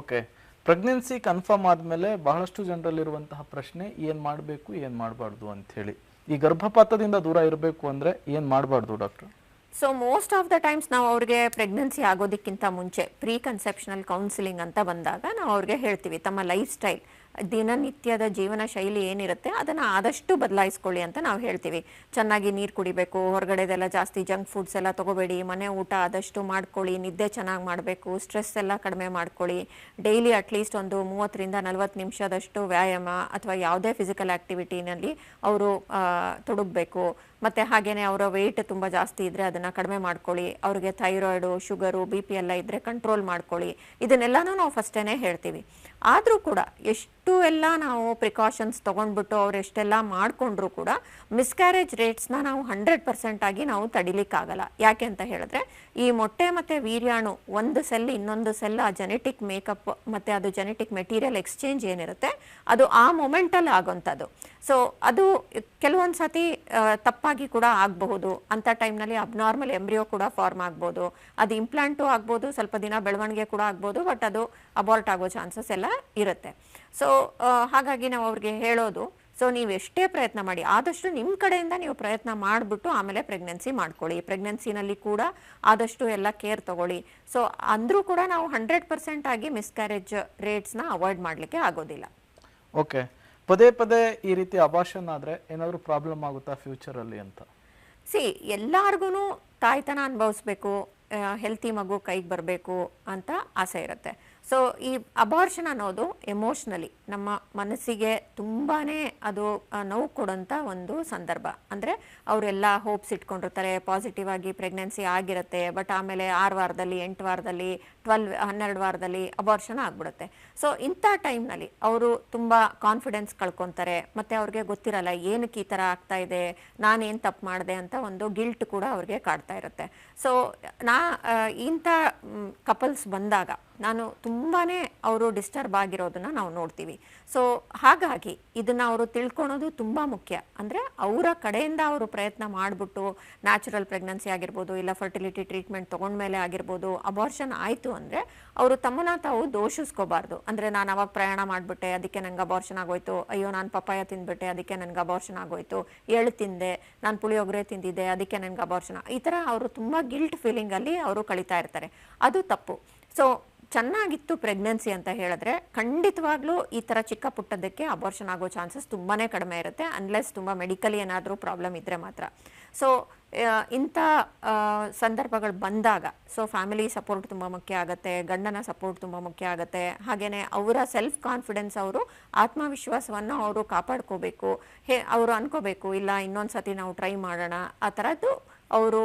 ಓಕೆ ಪ್ರೆಗ್ನೆನ್ಸಿ ಕನ್ಫರ್ಮ್ ಆದಮೇಲೆ ಬಹಳಷ್ಟು ಜನರಲ್ಲಿರುವಂತಹ ಪ್ರಶ್ನೆ, ಏನು ಮಾಡಬೇಕು, ಏನು ಮಾಡಬಾರ್ದು ಅಂಥೇಳಿ. ಈ ಗರ್ಭಪಾತದಿಂದ ದೂರ ಇರಬೇಕು ಅಂದರೆ ಏನು ಮಾಡಬಾರ್ದು doctor so most of the times ನಾವು ಅವ್ರಿಗೆ ಪ್ರೆಗ್ನೆನ್ಸಿ ಆಗೋದಕ್ಕಿಂತ ಮುಂಚೆ ಪ್ರೀ ಕನ್ಸೆಪ್ಷನಲ್ ಕೌನ್ಸಿಲಿಂಗ್ ಅಂತ ಬಂದಾಗ ನಾವು ಅವ್ರಿಗೆ ಹೇಳ್ತೀವಿ, ತಮ್ಮ ಲೈಫ್ ಸ್ಟೈಲ್ ದಿನನಿತ್ಯದ ಜೀವನ ಶೈಲಿ ಏನಿರುತ್ತೆ, ಅದನ್ನು ಆದಷ್ಟು ಬದಲಾಯಿಸ್ಕೊಳ್ಳಿ ಅಂತ ನಾವು ಹೇಳ್ತೀವಿ. ಚೆನ್ನಾಗಿ ನೀರು ಕುಡಿಬೇಕು, ಹೊರಗಡೆದೆಲ್ಲ ಜಾಸ್ತಿ ಜಂಕ್ ಫುಡ್ಸ್ ಎಲ್ಲ ತಗೋಬೇಡಿ, ಮನೆ ಊಟ ಆದಷ್ಟು ಮಾಡ್ಕೊಳ್ಳಿ, ನಿದ್ದೆ ಚೆನ್ನಾಗಿ ಮಾಡಬೇಕು ಸ್ಟ್ರೆಸ್ ಎಲ್ಲ ಕಡಿಮೆ ಮಾಡ್ಕೊಳ್ಳಿ. ಡೈಲಿ ಅಟ್ಲೀಸ್ಟ್ ಒಂದು ಮೂವತ್ತರಿಂದ ನಲ್ವತ್ತು ನಿಮಿಷದಷ್ಟು ವ್ಯಾಯಾಮ ಅಥವಾ ಯಾವುದೇ ಫಿಸಿಕಲ್ ಆ್ಯಕ್ಟಿವಿಟಿನಲ್ಲಿ ಅವರು ತೊಡಗಬೇಕು. ಮತ್ತು ಹಾಗೆಯೇ ಅವರ ವೆಯ್ಟ್ ತುಂಬ ಜಾಸ್ತಿ ಇದ್ರೆ ಅದನ್ನು ಕಡಿಮೆ ಮಾಡ್ಕೊಳ್ಳಿ. ಅವ್ರಿಗೆ ಥೈರಾಯ್ಡು ಶುಗರು ಬಿ ಪಿ ಎಲ್ಲ ಇದ್ದರೆ ಕಂಟ್ರೋಲ್ ಮಾಡ್ಕೊಳ್ಳಿ. ಇದನ್ನೆಲ್ಲನೂ ನಾವು ಫಸ್ಟೇ ಹೇಳ್ತೀವಿ. ಆದರೂ ಕೂಡ ಎಷ್ಟು ಎಲ್ಲ ನಾವು ಪ್ರಿಕಾಷನ್ಸ್ ತಗೊಂಡ್ಬಿಟ್ಟು ಅವ್ರು ಎಷ್ಟೆಲ್ಲ ಮಾಡ್ಕೊಂಡ್ರು ಕೂಡ ಮಿಸ್ಕ್ಯಾರೇಜ್ ರೇಟ್ಸ್ನ ನಾವು ಹಂಡ್ರೆಡ್ ಪರ್ಸೆಂಟ್ ಆಗಿ ನಾವು ತಡಿಲಿಕ್ಕಾಗಲ್ಲ. ಯಾಕೆ ಅಂತ ಹೇಳಿದ್ರೆ ಈ ಮೊಟ್ಟೆ ಮತ್ತು ವೀರ್ಯಾಣು ಒಂದು ಸೆಲ್ ಇನ್ನೊಂದು ಸೆಲ್ ಆ ಜೆನೆಟಿಕ್ ಮೇಕಪ್ ಮತ್ತು ಅದು ಜೆನೆಟಿಕ್ ಮೆಟೀರಿಯಲ್ ಎಕ್ಸ್ಚೇಂಜ್ ಏನಿರುತ್ತೆ ಅದು ಆ ಮೊಮೆಂಟಲ್ಲಿ ಆಗೋಂಥದ್ದು. ಸೊ ಅದು ಕೆಲವೊಂದು ಸತಿ ತಪ್ಪಾಗಿ ಕೂಡ ಆಗಬಹುದು. ಅಂಥ ಟೈಮ್ನಲ್ಲಿ ಅಬ್ನಾರ್ಮಲ್ ಎಂಬ್ರಿಯೋ ಕೂಡ ಫಾರ್ಮ್ ಆಗ್ಬೋದು. ಅದು ಇಂಪ್ಲಾಂಟು ಆಗ್ಬೋದು, ಸ್ವಲ್ಪ ದಿನ ಬೆಳವಣಿಗೆ ಕೂಡ ಆಗ್ಬೋದು, ಬಟ್ ಅದು ಅಬಾರ್ಟ್ ಆಗೋ ಚಾನ್ಸಸ್ ಎಲ್ಲ ಇರುತ್ತೆ. ಸೊ ಹಾಗಾಗಿ ನಾವು ಅವ್ರಿಗೆ ಹೇಳೋದು, ಸೊ, ನೀವು ಎಷ್ಟೇ ಪ್ರಯತ್ನ ಮಾಡಿ, ಆದಷ್ಟು ನಿಮ್ಮ ಕಡೆಯಿಂದ ನೀವು ಪ್ರಯತ್ನ ಮಾಡಿಬಿಟ್ಟು ಆಮೇಲೆ ಪ್ರೆಗ್ನೆನ್ಸಿ ಮಾಡ್ಕೊಳ್ಳಿ. ಪ್ರೆಗ್ನೆನ್ಸಿನಲ್ಲಿ ಕೂಡ ಆದಷ್ಟು ಎಲ್ಲ ಕೇರ್ ತಗೊಳ್ಳಿ. ಸೊ ಅಂದರೂ ಕೂಡ ನಾವು ಹಂಡ್ರೆಡ್ ಪರ್ಸೆಂಟ್ ಆಗಿ ಮಿಸ್ಕ್ಯಾರೇಜ್ ರೇಟ್ಸ್ನ ಅವಾಯ್ಡ್ ಮಾಡಲಿಕ್ಕೆ ಆಗೋದಿಲ್ಲ. ಓಕೆ. ಪದೇ ಪದೇ ಈ ರೀತಿ ಅಭಾಷಣ ಆದರೆ ಏನಾದರೂ ಪ್ರಾಬ್ಲಮ್ ಆಗುತ್ತಾ ಫ್ಯೂಚರಲ್ಲಿ ಅಂತ? ಸಿ ಎಲ್ಲಾರ್ಗು ತಾಯ್ತನ ಅನುಭವಿಸ್ಬೇಕು ಹೆಲ್ತಿ ಮಗು ಕೈಗೆ ಬರಬೇಕು ಅಂತ ಆಸೆ ಇರುತ್ತೆ. ಸೊ ಈ ಅಬಾರ್ಷನ್ ಅನ್ನೋದು ಎಮೋಷ್ನಲಿ ನಮ್ಮ ಮನಸ್ಸಿಗೆ ತುಂಬಾ ಅದು ನೋವು ಕೊಡೋಂಥ ಒಂದು ಸಂದರ್ಭ. ಅಂದರೆ ಅವರೆಲ್ಲ ಹೋಪ್ಸ್ ಇಟ್ಕೊಂಡಿರ್ತಾರೆ ಪಾಸಿಟಿವ್ ಆಗಿ ಪ್ರೆಗ್ನೆನ್ಸಿ ಆಗಿರುತ್ತೆ ಬಟ್ ಆಮೇಲೆ ಆರು ವಾರದಲ್ಲಿ, ಎಂಟು ವಾರದಲ್ಲಿ ಟ್ವೆಲ್ ಹನ್ನೆರಡು ವಾರದಲ್ಲಿ ಅಬಾರ್ಷನ್ ಆಗ್ಬಿಡುತ್ತೆ. ಸೊ ಇಂಥ ಟೈಮ್ನಲ್ಲಿ ಅವರು ತುಂಬ ಕಾನ್ಫಿಡೆನ್ಸ್ ಕಳ್ಕೊತಾರೆ, ಮತ್ತು ಅವ್ರಿಗೆ ಗೊತ್ತಿರಲ್ಲ ಏನಕ್ಕೆ ಈ ಥರ ಆಗ್ತಾ ಇದೆ, ನಾನೇನು ತಪ್ಪು ಮಾಡಿದೆ ಅಂತ ಒಂದು ಗಿಲ್ಟ್ ಕೂಡ ಅವ್ರಿಗೆ ಕಾಡ್ತಾ ಇರುತ್ತೆ. ಸೊ ನಾ ಇಂಥ ಕಪಲ್ಸ್ ಬಂದಾಗ ನಾನು ತುಂಬಾ ಅವರು ಡಿಸ್ಟರ್ಬ್ ಆಗಿರೋದನ್ನ ನಾವು ನೋಡ್ತೀವಿ. ಸೊ ಹಾಗಾಗಿ ಇದನ್ನು ಅವರು ತಿಳ್ಕೊಳೋದು ತುಂಬ ಮುಖ್ಯ. ಅಂದರೆ ಅವರ ಕಡೆಯಿಂದ ಅವರು ಪ್ರಯತ್ನ ಮಾಡಿಬಿಟ್ಟು ನ್ಯಾಚುರಲ್ ಪ್ರೆಗ್ನೆನ್ಸಿ ಆಗಿರ್ಬೋದು, ಇಲ್ಲ ಫರ್ಟಿಲಿಟಿ ಟ್ರೀಟ್ಮೆಂಟ್ ತೊಗೊಂಡ್ಮೇಲೆ ಆಗಿರ್ಬೋದು ಅಬಾರ್ಷನ್ ಆಯಿತು ಅಂದರೆ ಅವರು ತಮ್ಮನ್ನ ತಾವು ದೋಷಿಸ್ಕೋಬಾರ್ದು. ಅಂದರೆ ನಾನು ಅವಾಗ ಪ್ರಯಾಣ ಮಾಡಿಬಿಟ್ಟೆ, ಅದಕ್ಕೆ ನಂಗೆ ಅಬಾರ್ಷನ್ ಆಗೋಯ್ತು, ಅಯ್ಯೋ ನಾನು ಪಪ್ಪಾಯ ತಿಂದ್ಬಿಟ್ಟೆ, ಅದಕ್ಕೆ ನನಗೆ ಅಬಾರ್ಷನ್ ಆಗೋಯ್ತು ಎಳು ತಿಂದೆ, ನಾನು ಪುಳಿಯೋಗರೆ ತಿಂದಿದ್ದೆ, ಅದಕ್ಕೆ ನನಗೆ ಅಬಾರ್ಷನ್ ಈ ಥರ ಅವರು ತುಂಬ ಗಿಲ್ಟ್ ಫೀಲಿಂಗಲ್ಲಿ ಅವರು ಕಳೀತಾ ಇರ್ತಾರೆ. ಅದು ತಪ್ಪು. ಸೊ ಚೆನ್ನಾಗಿತ್ತು ಪ್ರೆಗ್ನೆನ್ಸಿ ಅಂತ ಹೇಳಿದ್ರೆ ಖಂಡಿತವಾಗ್ಲೂ ಈ ಥರ ಚಿಕ್ಕ ಪುಟ್ಟದಕ್ಕೆ ಅಬಾರ್ಷನ್ ಆಗೋ ಚಾನ್ಸಸ್ ತುಂಬಾ ಕಡಿಮೆ ಇರುತ್ತೆ ಅನ್ಲೆಸ್ ತುಂಬ ಮೆಡಿಕಲಿ ಏನಾದರೂ ಪ್ರಾಬ್ಲಮ್ ಇದ್ದರೆ ಮಾತ್ರ. ಸೊ ಇಂಥ ಸಂದರ್ಭಗಳು ಬಂದಾಗ ಸೊ ಫ್ಯಾಮಿಲಿ ಸಪೋರ್ಟ್ ತುಂಬ ಮುಖ್ಯ ಆಗುತ್ತೆ, ಗಂಡನ ಸಪೋರ್ಟ್ ತುಂಬ ಮುಖ್ಯ ಆಗುತ್ತೆ ಹಾಗೆಯೇ ಅವರ ಸೆಲ್ಫ್ ಕಾನ್ಫಿಡೆನ್ಸ್ ಅವರು ಆತ್ಮವಿಶ್ವಾಸವನ್ನು ಅವರು ಕಾಪಾಡ್ಕೋಬೇಕು, ಹೇ, ಅವರು ಅನ್ಕೋಬೇಕು, ಇಲ್ಲ ಇನ್ನೊಂದು ಸತಿ ನಾವು ಟ್ರೈ ಮಾಡೋಣ, ಆ ಥರದ್ದು ಅವರು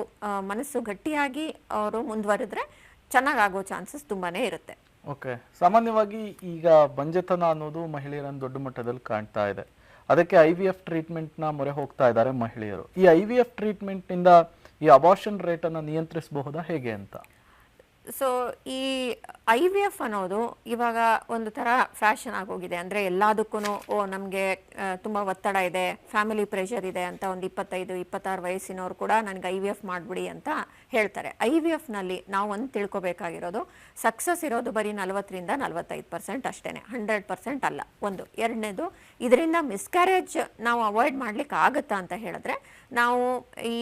ಮನಸ್ಸು ಗಟ್ಟಿಯಾಗಿ ಅವರು ಮುಂದುವರೆದ್ರೆ ಚೆನ್ನಾಗಾಗೋ ಚಾನ್ಸಸ್ ತುಂಬಾ ಇರುತ್ತೆ. ಓಕೆ. ಸಾಮಾನ್ಯವಾಗಿ ಈಗ ಬಂಜೆತನ ಅನ್ನೋದು ಮಹಿಳೆಯರನ್ನು ದೊಡ್ಡ ಮಟ್ಟದಲ್ಲಿ ಕಾಣ್ತಾ ಇದೆ. ಅದಕ್ಕೆ ಐ ವಿ ಎಫ್ ಟ್ರೀಟ್ಮೆಂಟ್ನ ಮೊರೆ ಹೋಗ್ತಾ ಇದ್ದಾರೆ ಮಹಿಳೆಯರು. ಈ ಐ ವಿ ಎಫ್ ಟ್ರೀಟ್ಮೆಂಟ್ನಿಂದ ಈ ಅಬಾರ್ಷನ್ ರೇಟನ್ನು ನಿಯಂತ್ರಿಸಬಹುದಾ ಹೇಗೆ ಅಂತ? ಸೊ ಈ ಐ ವಿ ಎಫ್ ಅನ್ನೋದು ಇವಾಗ ಒಂದು ಥರ ಫ್ಯಾಷನ್ ಆಗೋಗಿದೆ. ಅಂದರೆ ಎಲ್ಲದಕ್ಕೂ ಓ, ನಮಗೆ ತುಂಬ ಒತ್ತಡ ಇದೆ, ಫ್ಯಾಮಿಲಿ ಪ್ರೆಷರ್ ಇದೆ ಅಂತ ಒಂದು ಇಪ್ಪತ್ತೈದು, ಇಪ್ಪತ್ತಾರು ವಯಸ್ಸಿನವ್ರು ಕೂಡ ನನಗೆ ಐ ವಿ ಎಫ್ ಮಾಡಿಬಿಡಿ ಅಂತ ಹೇಳ್ತಾರೆ. ಐ ವಿ ಎಫ್ನಲ್ಲಿ ನಾವು ಒಂದು ತಿಳ್ಕೊಬೇಕಾಗಿರೋದು, ಸಕ್ಸಸ್ ಇರೋದು ಬರೀ ನಲವತ್ತರಿಂದ ನಲವತ್ತೈದು ಪರ್ಸೆಂಟ್ ಅಷ್ಟೇ ಹಂಡ್ರೆಡ್ ಪರ್ಸೆಂಟ್ ಅಲ್ಲ. ಒಂದು, ಎರಡನೇದು, ಇದರಿಂದ ಮಿಸ್ಕ್ಯಾರೇಜ್ ನಾವು ಅವಾಯ್ಡ್ ಮಾಡ್ಲಿಕ್ಕೆ ಆಗುತ್ತಾ ಅಂತ ಹೇಳಿದ್ರೆ, ನಾವು ಈ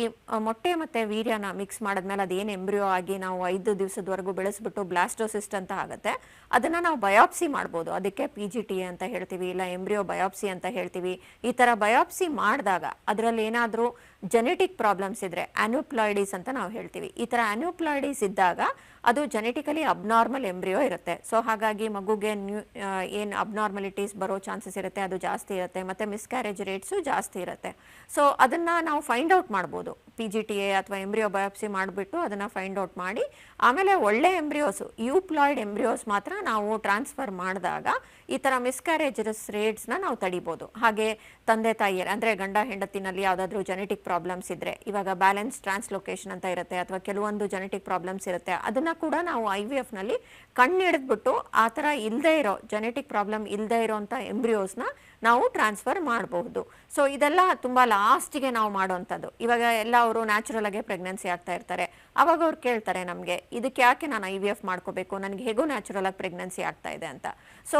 ಮೊಟ್ಟೆ ಮತ್ತು ವೀರ್ಯನ ಮಿಕ್ಸ್ ಮಾಡಿದ್ಮೇಲೆ ಅದೇನು ಎಂಬ್ರಿಯೋ ಆಗಿ ನಾವು ಐದು ದಿವಸದವರೆಗೂ ಬೆಳೆಸ್ಬಿಟ್ಟು ಬ್ಲಾಸ್ಟೋಸಿಸ್ಟ್ ಅಂತ ಆಗುತ್ತೆ. ಅದನ್ನು ನಾವು ಬಯಾಪ್ಸಿ ಮಾಡ್ಬೋದು. ಅದಕ್ಕೆ ಪಿ ಜಿ ಟಿ ಅಂತ ಹೇಳ್ತೀವಿ, ಇಲ್ಲ ಎಂಬ್ರಿಯೋ ಬಯಾಪ್ಸಿ ಅಂತ ಹೇಳ್ತೀವಿ. ಈ ಥರ ಬಯಾಪ್ಸಿ ಮಾಡಿದಾಗ ಅದರಲ್ಲಿ ಏನಾದರೂ ಜೆನೆಟಿಕ್ ಪ್ರಾಬ್ಲಮ್ಸ್ ಇದ್ದರೆ ಆನ್ಯೂಪ್ಲಾಯ್ಡೀಸ್ ಅಂತ ನಾವು ಹೇಳ್ತೀವಿ. ಈ ಥರ ಆನ್ಯೂಪ್ಲಾಯ್ಡೀಸ್ ಇದ್ದಾಗ ಅದು ಜೆನೆಟಿಕಲಿ ಅಬ್ನಾರ್ಮಲ್ ಎಂಬ್ರಿಯೋ ಇರುತ್ತೆ. ಸೊ ಹಾಗಾಗಿ ಮಗುಗೆ ನ್ಯೂ ಏನು ಅಬ್ನಾರ್ಮಲಿಟೀಸ್ ಬರೋ ಚಾನ್ಸಸ್ ಇರುತ್ತೆ, ಅದು ಜಾಸ್ತಿ ಇರುತ್ತೆ, ಮತ್ತು ಮಿಸ್ಕ್ಯಾರೇಜ್ ರೇಟ್ಸು ಜಾಸ್ತಿ ಇರುತ್ತೆ. ಸೊ ಅದನ್ನು ನಾವು ಫೈಂಡ್ ಔಟ್ ಮಾಡ್ಬೋದು. ಪಿ ಜಿ ಟಿ ಎ ಅಥವಾ ಎಂಬ್ರಿಯೋ ಬಯಾಪ್ಸಿ ಮಾಡಿಬಿಟ್ಟು ಅದನ್ನು ಫೈಂಡ್ ಔಟ್ ಮಾಡಿ, ಆಮೇಲೆ ಒಳ್ಳೆ ಎಂಬ್ರಿಯೋಸು ಯೂಪ್ಲಾಯ್ಡ್ ಎಂಬ್ರಿಯೋಸ್ ಮಾತ್ರ ನಾವು ಟ್ರಾನ್ಸ್ಫರ್ ಮಾಡಿದಾಗ ಈ ಥರ ಮಿಸ್ಕ್ಯಾರೇಜಸ್ ರೇಟ್ಸ್ನ ನಾವು ತಡಿಬೋದು. ಹಾಗೆ ತಂದೆ ತಾಯಿಯಲ್ಲಿ ಅಂದರೆ ಗಂಡ ಹೆಂಡತಿನಲ್ಲಿ ಯಾವುದಾದ್ರೂ ಜೆನೆಟಿಕ್ ಪ್ರಾಬ್ಲಮ್ಸ್ ಇದ್ದರೆ ಇವಾಗ ಬ್ಯಾಲೆನ್ಸ್ ಟ್ರಾನ್ಸ್ಲೊಕೇಶನ್ ಅಂತ ಇರುತ್ತೆ ಅಥವಾ ಕೆಲವೊಂದು ಜೆನೆಟಿಕ್ ಪ್ರಾಬ್ಲಮ್ಸ್ ಇರುತ್ತೆ, ಅದನ್ನ ಕೂಡ ನಾವು ಐ ವಿ ಎಫ್ನಲ್ಲಿ ಕಣ್ಣು ಹಿಡಿದ್ಬಿಟ್ಟು ಆ ತರ ಇಲ್ಲದೆ ಇರೋ ಜೆನೆಟಿಕ್ ಪ್ರಾಬ್ಲಮ್ ಇಲ್ಲದೆ ಇರೋಂಥ ಎಂಬ್ರಿಯೋಸ್ನ ನಾವು ಟ್ರಾನ್ಸ್ಫರ್ ಮಾಡಬಹುದು ಸೊ ಇದೆಲ್ಲ ತುಂಬ ಲಾಸ್ಟಿಗೆ ನಾವು ಮಾಡೋವಂಥದ್ದು ಇವಾಗ ಎಲ್ಲ ಅವರು ನ್ಯಾಚುರಲ್ ಆಗಿ ಪ್ರೆಗ್ನೆನ್ಸಿ ಆಗ್ತಾ ಇರ್ತಾರೆ. ಅವಾಗ ಅವ್ರು ಕೇಳ್ತಾರೆ ನಮಗೆ, ಇದಕ್ಕೆ ಯಾಕೆ ನಾನು ಐ ವಿ ಎಫ್ ಮಾಡ್ಕೋಬೇಕು? ನನಗೆ ಹೇಗೂ ನ್ಯಾಚುರಲ್ ಆಗಿ ಪ್ರೆಗ್ನೆನ್ಸಿ ಆಗ್ತಾ ಇದೆ ಅಂತ. ಸೊ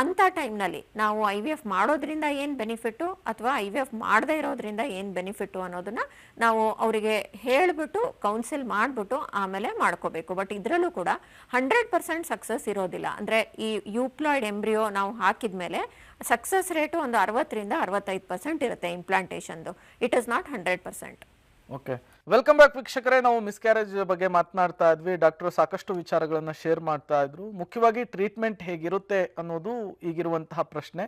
ಅಂಥ ಟೈಮ್ನಲ್ಲಿ ನಾವು ಐ ವಿ ಎಫ್ ಮಾಡೋದ್ರಿಂದ ಏನು ಬೆನಿಫಿಟ್ಟು ಅಥವಾ ಐ ವಿ ಎಫ್ ಮಾಡದೇ ಇರೋದ್ರಿಂದ ಏನು ಬೆನಿಫಿಟ್ಟು ಅನ್ನೋದನ್ನು ನಾವು ಅವರಿಗೆ ಹೇಳಿಬಿಟ್ಟು ಕೌನ್ಸಿಲ್ ಮಾಡಿಬಿಟ್ಟು ಆಮೇಲೆ ಮಾಡ್ಕೋಬೇಕು. ಬಟ್ ಇದರಲ್ಲೂ ಕೂಡ ಹಂಡ್ರೆಡ್ ಪರ್ಸೆಂಟ್ ಸಕ್ಸಸ್ ಇರೋದಿಲ್ಲ. ಅಂದರೆ ಈ ಯೂಪ್ಲಾಯ್ಡ್ ಎಂಬ್ರಿಯೋ ನಾವು ಹಾಕಿದ ಮೇಲೆ ಸಕ್ಸಸ್ ರೇಟು ಒಂದು ಅರವತ್ತರಿಂದ ಅರವತ್ತೈದು ಪರ್ಸೆಂಟ್ ಇರುತ್ತೆ ಇಂಪ್ಲಾಂಟೇಷನ್ದು it is not hundred percent okay welcome back ವೀಕ್ಷಕರೇ. ನಾವು ಮಿಸ್ಕ್ಯಾರೇಜ್ ಬಗ್ಗೆ ಮಾತನಾಡ್ತಾ ಇದ್ವಿ. ಡಾಕ್ಟರ್ ಸಾಕಷ್ಟು ವಿಚಾರಗಳನ್ನ ಶೇರ್ ಮಾಡ್ತಾ ಇದ್ರು. ಮುಖ್ಯವಾಗಿ ಟ್ರೀಟ್ಮೆಂಟ್ ಹೇಗಿರುತ್ತೆ ಅನ್ನೋದು ಈಗಿರುವಂತಹ ಪ್ರಶ್ನೆ.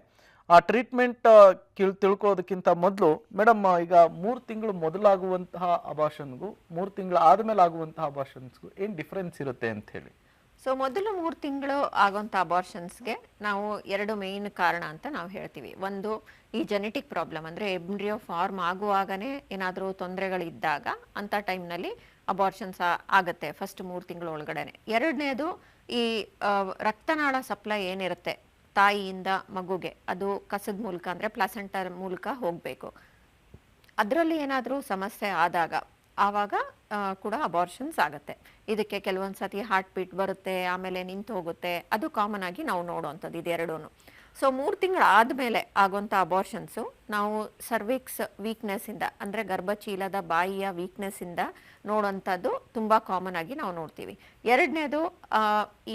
ಆ ಟ್ರೀಟ್ಮೆಂಟ್ ಕಿಳ್ ತಿಳ್ಕೊಳ್ಳೋದಕ್ಕಿಂತ ಮೊದಲು ಮೇಡಮ್ ಈಗ ಮೂರು ತಿಂಗಳು ಮೊದಲಾಗುವಂತಹ ಅಭಾಷನ್ಗೂ ಮೂರು ತಿಂಗಳು ಆದಮೇಲೆ ಆಗುವಂತಹ ಅಭಾಷನ್ಸ್ಗೂ ಏನು ಡಿಫ್ರೆನ್ಸ್ ಇರುತ್ತೆ ಅಂತ ಹೇಳಿ. ಸೊ ಮೊದಲು ಮೂರು ತಿಂಗಳು ಆಗೋಂಥ ಅಬಾರ್ಷನ್ಸ್ಗೆ ನಾವು ಎರಡು ಮೇಯ್ನ್ ಕಾರಣ ಅಂತ ನಾವು ಹೇಳ್ತೀವಿ. ಒಂದು, ಈ ಜೆನೆಟಿಕ್ ಪ್ರಾಬ್ಲಮ್ ಅಂದರೆ ಎಂಬ್ರಿಯೋ ಫಾರ್ಮ್ ಆಗುವಾಗನೇ ಏನಾದರೂ ತೊಂದರೆಗಳಿದ್ದಾಗ ಅಂಥ ಟೈಮ್ನಲ್ಲಿ ಅಬಾರ್ಷನ್ಸ್ ಆಗುತ್ತೆ ಫಸ್ಟ್ ಮೂರು ತಿಂಗಳ ಒಳಗಡೆ ಎರಡನೇದು, ಈ ರಕ್ತನಾಳ ಸಪ್ಲೈ ಏನಿರುತ್ತೆ ತಾಯಿಯಿಂದ ಮಗುಗೆ, ಅದು ಕಸದ ಮೂಲಕ ಅಂದರೆ ಪ್ಲಾಸೆಂಟರ್ ಮೂಲಕ ಹೋಗಬೇಕು. ಅದರಲ್ಲಿ ಏನಾದರೂ ಸಮಸ್ಯೆ ಆದಾಗ ಆವಾಗ ಕೂಡ ಅಬಾರ್ಷನ್ಸ್ ಆಗುತ್ತೆ. ಇದಕ್ಕೆ ಕೆಲವೊಂದು ಸತಿ ಹಾರ್ಟ್ ಬೀಟ್ ಬರುತ್ತೆ, ಆಮೇಲೆ ನಿಂತು ಹೋಗುತ್ತೆ. ಅದು ಕಾಮನ್ ಆಗಿ ನಾವು ನೋಡುವಂಥದ್ದು ಇದೆರಡೂ ಸೊ ಮೂರು ತಿಂಗಳಾದಮೇಲೆ ಆಗುವಂಥ ಅಬಾರ್ಷನ್ಸು ನಾವು ಸರ್ವಿಕ್ಸ್ ವೀಕ್ನೆಸ್ಸಿಂದ ಅಂದರೆ ಗರ್ಭಚೀಲದ ಬಾಯಿಯ ವೀಕ್ನೆಸ್ಸಿಂದ ನೋಡೋಂಥದ್ದು ತುಂಬ ಕಾಮನ್ ಆಗಿ ನಾವು ನೋಡ್ತೀವಿ. ಎರಡನೇದು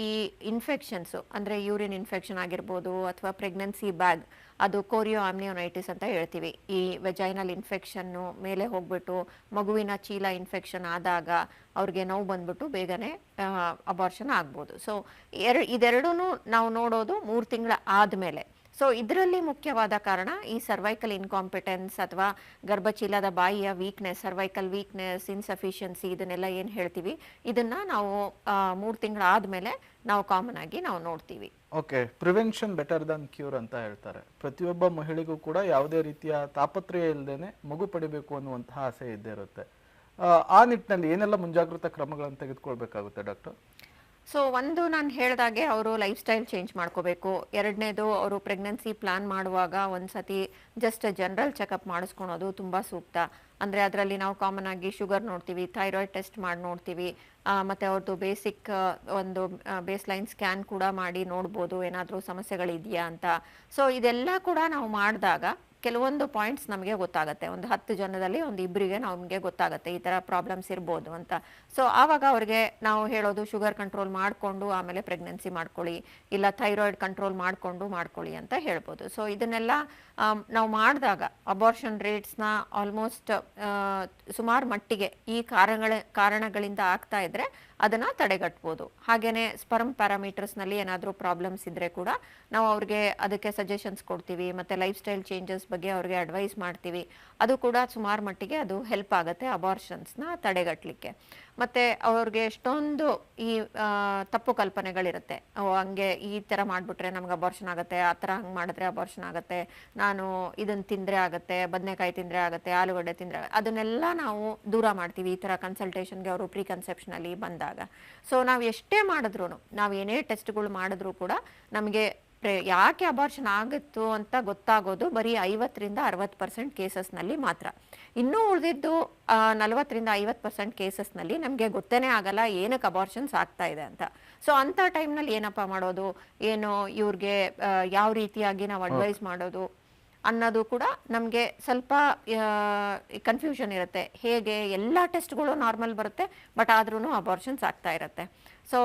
ಈ ಇನ್ಫೆಕ್ಷನ್ಸು ಅಂದರೆ ಯೂರಿನ್ ಇನ್ಫೆಕ್ಷನ್ ಆಗಿರ್ಬೋದು, ಅಥವಾ ಪ್ರೆಗ್ನೆನ್ಸಿ ಬ್ಯಾಗ್ ಅದು ಕೋರಿಯೋ ಆಮ್ನಿಯೋನೈಟಿಸ್ ಅಂತ ಹೇಳ್ತೀವಿ. ಈ ವೆಜೈನಲ್ ಇನ್ಫೆಕ್ಷನ್ನು ಮೇಲೆ ಹೋಗ್ಬಿಟ್ಟು, ಮಗುವಿನ ಚೀಲ ಇನ್ಫೆಕ್ಷನ್ ಆದಾಗ ಅವ್ರಿಗೆ ನೋವು ಬಂದ್ಬಿಟ್ಟು ಬೇಗನೆ ಅಬಾರ್ಷನ್ ಆಗ್ಬೋದು. ಸೊ ಎರಡು ಇದೆರಡೂ ನಾವು ನೋಡೋದು ಮೂರು ತಿಂಗಳ ಆದಮೇಲೆ. ಸೊ ಇದರಲ್ಲಿ ಮುಖ್ಯವಾದ ಕಾರಣ ಈ ಸರ್ವೈಕಲ್ ಇನ್ಕಾಂಪಿಟೆನ್ಸ್ ಅಥವಾ ಗರ್ಭಚೀಲದ ಬಾಯಿಯ ವೀಕ್ನೆಸ್ ಸರ್ವೈಕಲ್ ವೀಕ್ನೆಸ್ ಇನ್ಸಫಿಷಿಯನ್ಸಿ ಇದನ್ನೆಲ್ಲ ಏನು ಹೇಳ್ತೀವಿ? ಇದನ್ನ ನಾವು ಮೂರು ತಿಂಗಳ ಆದಮೇಲೆ ನಾವು ಕಾಮನ್ ಆಗಿ ನಾವು ನೋಡ್ತೀವಿ. Okay prevention better than cure ಅಂತ ಹೇಳ್ತಾರೆ. ಪ್ರತಿಯೊಬ್ಬ ಮಹಿಳೆಗೂ ಕೂಡ ಯಾವುದೇ ರೀತಿಯ ತಾಪತ್ರಯ ಇಲ್ಲದೇನೆ ಮಗು ಪಡಿಬೇಕು ಅನ್ನುವಂತಹ ಆಸೆ ಇದ್ದೇ ಇರುತ್ತೆ. ಆ ನಿಟ್ಟಿನಲ್ಲಿ ಏನೆಲ್ಲ ಮುಂಜಾಗ್ರತಾ ಕ್ರಮಗಳನ್ನು ತೆಗೆದುಕೊಳ್ಬೇಕಾಗುತ್ತೆ ಡಾಕ್ಟರ್? ಸೊ ಒಂದು ನಾನು ಹೇಳ್ದಾಗೆ ಅವರು ಲೈಫ್ ಸ್ಟೈಲ್ ಚೇಂಜ್ ಮಾಡ್ಕೋಬೇಕು. ಎರಡನೇದು ಅವರು ಪ್ರೆಗ್ನೆನ್ಸಿ ಪ್ಲಾನ್ ಮಾಡುವಾಗ ಒಂದ್ಸತಿ ಜಸ್ಟ್ ಜನರಲ್ ಚೆಕಪ್ ಮಾಡಿಸ್ಕೊಳೋದು ತುಂಬ ಸೂಕ್ತ. ಅಂದರೆ ಅದರಲ್ಲಿ ನಾವು ಕಾಮನ್ ಆಗಿ ಶುಗರ್ ನೋಡ್ತೀವಿ ಥೈರಾಯ್ಡ್ ಟೆಸ್ಟ್ ಮಾಡಿ ನೋಡ್ತೀವಿ ಮತ್ತೆ ಅವ್ರದ್ದು ಬೇಸಿಕ್ ಒಂದು ಬೇಸ್ ಲೈನ್ ಸ್ಕ್ಯಾನ್ ಕೂಡ ಮಾಡಿ ನೋಡ್ಬೋದು ಏನಾದರೂ ಸಮಸ್ಯೆಗಳಿದೆಯಾ ಅಂತ. ಸೊ ಇದೆಲ್ಲ ಕೂಡ ನಾವು ಮಾಡಿದಾಗ ಕೆಲವೊಂದು ಪಾಯಿಂಟ್ಸ್ ನಮಗೆ ಗೊತ್ತಾಗುತ್ತೆ. ಒಂದು ಹತ್ತು ಜನದಲ್ಲಿ ಒಂದು ಇಬ್ಬರಿಗೆ ನಮಗೆ ಗೊತ್ತಾಗುತ್ತೆ ಈ ಥರ ಪ್ರಾಬ್ಲಮ್ಸ್ ಇರ್ಬೋದು ಅಂತ. ಸೊ ಆವಾಗ ಅವ್ರಿಗೆ ನಾವು ಹೇಳೋದು ಶುಗರ್ ಕಂಟ್ರೋಲ್ ಮಾಡಿಕೊಂಡು ಆಮೇಲೆ ಪ್ರೆಗ್ನೆನ್ಸಿ ಮಾಡ್ಕೊಳ್ಳಿ, ಇಲ್ಲ ಥೈರಾಯ್ಡ್ ಕಂಟ್ರೋಲ್ ಮಾಡಿಕೊಂಡು ಮಾಡ್ಕೊಳ್ಳಿ ಅಂತ ಹೇಳ್ಬೋದು. ಸೊ ಇದನ್ನೆಲ್ಲ ನಾವು ಮಾಡಿದಾಗ ಅಬಾರ್ಷನ್ ರೇಟ್ಸ್ನ ಆಲ್ಮೋಸ್ಟ್ ಸುಮಾರು ಮಟ್ಟಿಗೆ ಈ ಕಾರಣಗಳ, ಕಾರಣಗಳಿಂದ ಆಗ್ತಾ ಇದ್ರೆ ಅದನ್ನ ತಡೆಗಟ್ಬೋದು. ಹಾಗೇನೆ ಸ್ಪರ್ಮ್ ಪ್ಯಾರಾಮೀಟರ್ಸ್ನಲ್ಲಿ ಏನಾದರೂ ಪ್ರಾಬ್ಲಮ್ಸ್ ಇದ್ರೆ ಕೂಡ ನಾವು ಅವ್ರಿಗೆ ಅದಕ್ಕೆ ಸಜೆಷನ್ಸ್ ಕೊಡ್ತೀವಿ, ಮತ್ತೆ ಲೈಫ್ ಸ್ಟೈಲ್ ಚೇಂಜಸ್ ಬಗ್ಗೆ ಅವ್ರಿಗೆ ಅಡ್ವೈಸ್ ಮಾಡ್ತೀವಿ. ಅದು ಕೂಡ ಸುಮಾರು ಮಟ್ಟಿಗೆ ಅದು ಹೆಲ್ಪ್ ಆಗುತ್ತೆ ಅಬಾರ್ಷನ್ಸ್ನ ತಡೆಗಟ್ಟಲಿಕ್ಕೆ ಮತ್ತು ಅವ್ರಿಗೆ ಎಷ್ಟೊಂದು ಈ ತಪ್ಪು ಕಲ್ಪನೆಗಳಿರುತ್ತೆ. ಹಂಗೆ ಈ ಥರ ಮಾಡಿಬಿಟ್ರೆ ನಮ್ಗೆ ಅಬಾರ್ಷನ್ ಆಗುತ್ತೆ, ಆ ಥರ ಹಂಗೆ ಮಾಡಿದ್ರೆ ಅಬಾರ್ಷನ್ ಆಗುತ್ತೆ, ನಾನು ಇದನ್ನು ತಿಂದರೆ ಆಗುತ್ತೆ, ಬದನೆಕಾಯಿ ತಿಂದರೆ ಆಗುತ್ತೆ, ಆಲೂಗಡ್ಡೆ ತಿಂದರೆ ಅದನ್ನೆಲ್ಲ ನಾವು ದೂರ ಮಾಡ್ತೀವಿ ಈ ಥರ ಕನ್ಸಲ್ಟೇಷನ್ಗೆ ಅವರು ಪ್ರೀ ಕನ್ಸೆಪ್ಷನಲ್ಲಿ ಬಂದಾಗ. ಸೊ ನಾವು ಎಷ್ಟೇ ಮಾಡಿದ್ರು ನಾವು ಏನೇ ಟೆಸ್ಟ್ಗಳು ಮಾಡಿದ್ರು ಕೂಡ ನಮಗೆ ಪ್ರೆ- ಯಾಕೆ ಅಬಾರ್ಷನ್ ಆಗುತ್ತೋ ಅಂತ ಗೊತ್ತಾಗೋದು ಬರೀ ಐವತ್ತರಿಂದ ಅರವತ್ತು ಪರ್ಸೆಂಟ್ ಕೇಸಸ್ನಲ್ಲಿ ಮಾತ್ರ. ಇನ್ನೂ ಉಳಿದಿದ್ದು ನಲವತ್ತರಿಂದ ಐವತ್ತು ಪರ್ಸೆಂಟ್ ಕೇಸಸ್ನಲ್ಲಿ ನಮಗೆ ಗೊತ್ತೇ ಆಗಲ್ಲ ಏನಕ್ಕೆ ಅಬಾರ್ಷನ್ಸ್ ಆಗ್ತಾ ಇದೆ ಅಂತ. ಸೊ ಅಂಥ ಟೈಮ್ನಲ್ಲಿ ಏನಪ್ಪ ಮಾಡೋದು? ಏನು ಇವ್ರಿಗೆ ಯಾವ ರೀತಿಯಾಗಿ ನಾವು ಅಡ್ವೈಸ್ ಮಾಡೋದು? ಅನ್ನೋದು ಕೂಡ ನಮಗೆ ಸ್ವಲ್ಪ ಕನ್ಫ್ಯೂಷನ್ ಇರುತ್ತೆ. ಹೇಗೆ? ಎಲ್ಲ ಟೆಸ್ಟ್ಗಳು ನಾರ್ಮಲ್ ಬರುತ್ತೆ ಬಟ್ ಆದ್ರೂ ಅಬಾರ್ಷನ್ಸ್ ಆಗ್ತಾ ಇರುತ್ತೆ. ಸೊ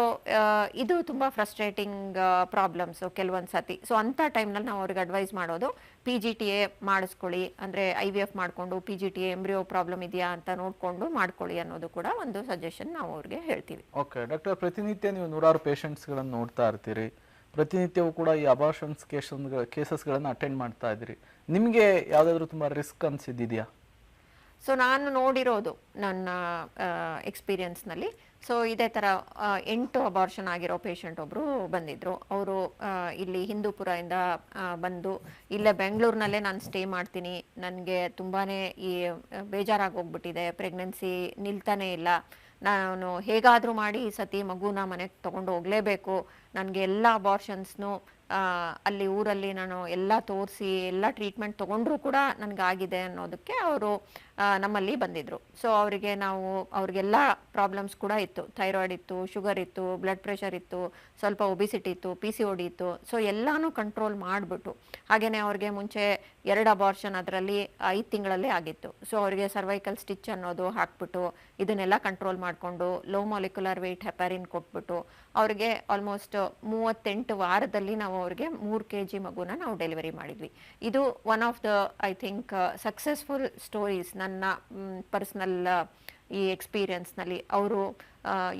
ಇದು ತುಂಬ ಫ್ರಸ್ಟ್ರೇಟಿಂಗ್ ಪ್ರಾಬ್ಲಮ್ಸು ಕೆಲವೊಂದು ಸತಿ. ಸೊ ಅಂಥ ಟೈಮ್ನಲ್ಲಿ ನಾವು ಅವ್ರಿಗೆ ಅಡ್ವೈಸ್ ಮಾಡೋದು ಪಿ ಜಿ ಟಿ ಎ ಮಾಡಿಸ್ಕೊಳ್ಳಿ. ಅಂದರೆ ಐ ವಿ ಎಫ್ ಮಾಡಿಕೊಂಡು P G T A embryo problem ಇದೆಯಾ ಅಂತ ನೋಡಿಕೊಂಡು ಮಾಡ್ಕೊಳ್ಳಿ ಅನ್ನೋದು ಕೂಡ ಒಂದು ಸಜೆಷನ್ ನಾವು ಅವ್ರಿಗೆ ಹೇಳ್ತೀವಿ. ಓಕೆ ಡಾಕ್ಟರ್ ಪ್ರತಿನಿತ್ಯ ನೀವು ನೂರಾರು ಪೇಷಂಟ್ಸ್ಗಳನ್ನು ನೋಡ್ತಾ ಇರ್ತೀರಿ. ಪ್ರತಿನಿತ್ಯವೂ ಕೂಡ ಈ ಅಬಾರ್ಷನ್ಸ್ ಕೇಸ್ ಕೇಸಸ್ಗಳನ್ನು ಅಟೆಂಡ್ ಮಾಡ್ತಾ ಇದ್ದೀರಿ. ನಿಮಗೆ ಯಾವುದಾದ್ರೂ ತುಂಬ ರಿಸ್ಕ್ ಅನಿಸಿದ್ದಿದೆಯಾ ಸೊ ನಾನು ನೋಡಿರೋದು ನನ್ನ ಎಕ್ಸ್ಪೀರಿಯನ್ಸ್ನಲ್ಲಿ ಸೊ ಇದೇ ಥರ ಎಂಟು ಅಬಾರ್ಷನ್ ಆಗಿರೋ ಪೇಷಂಟ್ ಒಬ್ಬರು ಬಂದಿದ್ದರು ಅವರು ಇಲ್ಲಿ ಹಿಂದೂಪುರದಿಂದ ಬಂದು ಇಲ್ಲೇ ಬೆಂಗಳೂರಿನಲ್ಲೇ ನಾನು ಸ್ಟೇ ಮಾಡ್ತೀನಿ. ನನಗೆ ತುಂಬಾ ಈ ಬೇಜಾರಾಗಿ ಹೋಗ್ಬಿಟ್ಟಿದೆ ಪ್ರೆಗ್ನೆನ್ಸಿ ನಿಲ್ತಾನೇ ಇಲ್ಲ. ನಾನು ಹೇಗಾದರೂ ಮಾಡಿ ಈ ಸತಿ ಮಗುನ ಮನೆಗೆ ತೊಗೊಂಡು ಹೋಗಲೇಬೇಕು. ನನಗೆ ಎಲ್ಲ ಅಬಾರ್ಷನ್ಸ್ನು ಅಲ್ಲಿ ಊರಲ್ಲಿ ನಾನು ಎಲ್ಲ ತೋರಿಸಿ, ಎಲ್ಲ ಟ್ರೀಟ್ಮೆಂಟ್ ತೊಗೊಂಡ್ರೂ ಕೂಡ ನನಗಾಗಿದೆ ಅನ್ನೋದಕ್ಕೆ ಅವರು ನಮ್ಮಲ್ಲಿ ಬಂದಿದ್ದರು ಸೊ ಅವರಿಗೆ ನಾವು, ಅವ್ರಿಗೆಲ್ಲ ಪ್ರಾಬ್ಲಮ್ಸ್ ಕೂಡ ಇತ್ತು. ಥೈರಾಯ್ಡ್ ಇತ್ತು ಶುಗರ್ ಇತ್ತು ಬ್ಲಡ್ ಪ್ರೆಷರ್ ಇತ್ತು, ಸ್ವಲ್ಪ ಒಬಿಸಿಟಿ ಇತ್ತು ಪಿ ಸಿ ಓಡಿ ಇತ್ತು. ಸೊ ಎಲ್ಲನೂ ಕಂಟ್ರೋಲ್ ಮಾಡಿಬಿಟ್ಟು ಹಾಗೆಯೇ ಅವ್ರಿಗೆ ಮುಂಚೆ ಎರಡು ಅಬಾರ್ಷನ್ ಅದರಲ್ಲಿ ಐದು ತಿಂಗಳಲ್ಲೇ ಆಗಿತ್ತು. ಸೊ ಅವರಿಗೆ ಸರ್ವೈಕಲ್ ಸ್ಟಿಚ್ ಅನ್ನೋದು ಹಾಕ್ಬಿಟ್ಟು, ಇದನ್ನೆಲ್ಲ ಕಂಟ್ರೋಲ್ ಮಾಡಿಕೊಂಡು ಲೋ ಮಾಲಿಕ್ಯುಲರ್ ವೆಯ್ಟ್ ಹೆಪಾರಿನ್ ಕೊಟ್ಬಿಟ್ಟು, ಅವ್ರಿಗೆ ಆಲ್ಮೋಸ್ಟ್ ಮೂವತ್ತೆಂಟು ವಾರದಲ್ಲಿ ನಾವು ಅವ್ರಿಗೆ ಮೂರು ಕೆ ಜಿ ಮಗುನ ನಾವು ಡೆಲಿವರಿ ಮಾಡಿದ್ವಿ. ಇದು one of the I think successful stories ನನ್ನ ಪರ್ಸ್ನಲ್ ಈ ಎಕ್ಸ್ಪೀರಿಯನ್ಸ್ನಲ್ಲಿ ಅವರು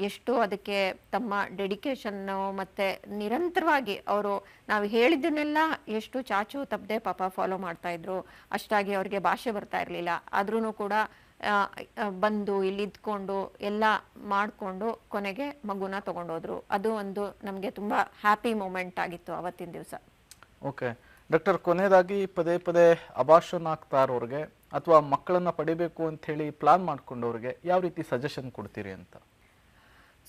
ಎಷ್ಟು ಅದಕ್ಕೆ ತಮ್ಮ ಡೆಡಿಕೇಶನ್ನು ಮತ್ತು ನಿರಂತರವಾಗಿ ಅವರು ನಾವು ಹೇಳಿದ್ದನ್ನೆಲ್ಲ ಎಷ್ಟು ಚಾಚು ತಪ್ಪದೆ ಪಾಪ ಫಾಲೋ ಮಾಡ್ತಾ ಇದ್ರು. ಅಷ್ಟಾಗಿ ಅವ್ರಿಗೆ ಭಾಷೆ ಬರ್ತಾ ಇರಲಿಲ್ಲ. ಆದ್ರೂ ಕೂಡ ಬಂದು ಇಲ್ಲಿ ಇದ್ಕೊಂಡು ಎಲ್ಲ ಮಾಡಿಕೊಂಡು ಕೊನೆಗೆ ಮಗುನ ತಗೊಂಡೋದ್ರು. ಅದು ಒಂದು ನಮಗೆ ತುಂಬ ಹ್ಯಾಪಿ ಮೂಮೆಂಟ್ ಆಗಿತ್ತು ಅವತ್ತಿನ ದಿವಸ. ಓಕೆ ಡಾಕ್ಟರ್ ಕೊನೆಯದಾಗಿ ಪದೇ ಪದೇ ಅಬಾರ್ಷನ್ ಆಗ್ತಾ ಇರೋರಿಗೆ ಅಥವಾ ಮಕ್ಕಳನ್ನ ಪಡಿಬೇಕು ಅಂತ ಹೇಳಿ ಪ್ಲಾನ್ ಮಾಡ್ಕೊಂಡವ್ರಿಗೆ ಯಾವ ರೀತಿ ಸಜೆಷನ್ ಕೊಡ್ತೀರಿ ಅಂತ?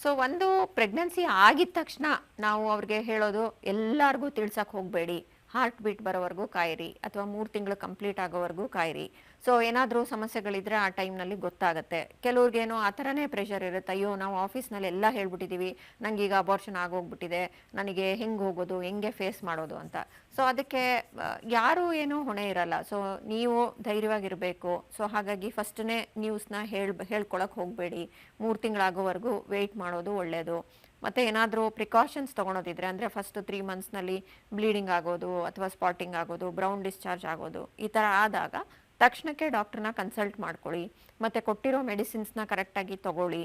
ಸೊ ಒಂದು ಪ್ರೆಗ್ನೆನ್ಸಿ ಆಗಿದ ತಕ್ಷಣ ನಾವು ಅವ್ರಿಗೆ ಹೇಳೋದು ಎಲ್ಲರಿಗೂ ತಿಳ್ಸಕ್ಕೆ ಹೋಗಬೇಡಿ. ಹಾರ್ಟ್ ಬೀಟ್ ಬರೋವರೆಗೂ ಕಾಯಿರಿ ಅಥವಾ ಮೂರು ತಿಂಗಳು ಕಂಪ್ಲೀಟ್ ಆಗೋವರೆಗೂ ಕಾಯಿರಿ. ಸೊ, ಏನಾದರೂ ಸಮಸ್ಯೆಗಳಿದ್ರೆ ಆ ಟೈಮ್ನಲ್ಲಿ ಗೊತ್ತಾಗುತ್ತೆ. ಕೆಲವ್ರಿಗೇನೋ ಆ ಥರನೇ ಪ್ರೆಷರ್ ಇರುತ್ತೆ. ಅಯ್ಯೋ, ನಾವು ಆಫೀಸ್ನಲ್ಲಿ ಎಲ್ಲ ಹೇಳ್ಬಿಟ್ಟಿದ್ದೀವಿ ನನಗೆ ಈಗ ಅಬಾರ್ಷನ್ ಆಗೋಗ್ಬಿಟ್ಟಿದೆ. ನನಗೆ ಹೆಂಗೆ ಹೋಗೋದು, ಹೆಂಗೆ ಫೇಸ್ ಮಾಡೋದು ಅಂತ. ಸೊ, ಅದಕ್ಕೆ ಯಾರೂ ಏನೂ ಹೊಣೆ ಇರಲ್ಲ. ಸೊ, ನೀವು ಧೈರ್ಯವಾಗಿರಬೇಕು. ಸೊ, ಹಾಗಾಗಿ ಫಸ್ಟ್ನೇ ನ್ಯೂಸ್ನ ಹೇಳ್ ಹೇಳ್ಕೊಳಕ್ಕೆ ಹೋಗಬೇಡಿ. ಮೂರು ತಿಂಗಳಾಗೋವರೆಗೂ ವೆಯ್ಟ್ ಮಾಡೋದು ಒಳ್ಳೆಯದು ಮತ್ತು ಏನಾದರೂ ಪ್ರಿಕಾಷನ್ಸ್ ತಗೊಳೋದಿದ್ರೆ ಅಂದರೆ ಫಸ್ಟ್ ತ್ರೀ ಮಂತ್ಸ್ನಲ್ಲಿ ಬ್ಲೀಡಿಂಗ್ ಆಗೋದು ಅಥವಾ ಸ್ಪಾಟಿಂಗ್ ಆಗೋದು ಬ್ರೌನ್ ಡಿಸ್ಚಾರ್ಜ್ ಆಗೋದು, ಈ ಥರ ಆದಾಗ ತಕ್ಷಣಕ್ಕೆ ಡಾಕ್ಟ್ರನ್ನ ಕನ್ಸಲ್ಟ್ ಮಾಡ್ಕೊಳ್ಳಿ, ಮತ್ತು ಕೊಟ್ಟಿರೋ ಮೆಡಿಸಿನ್ಸ್ನ ಕರೆಕ್ಟಾಗಿ ತಗೊಳ್ಳಿ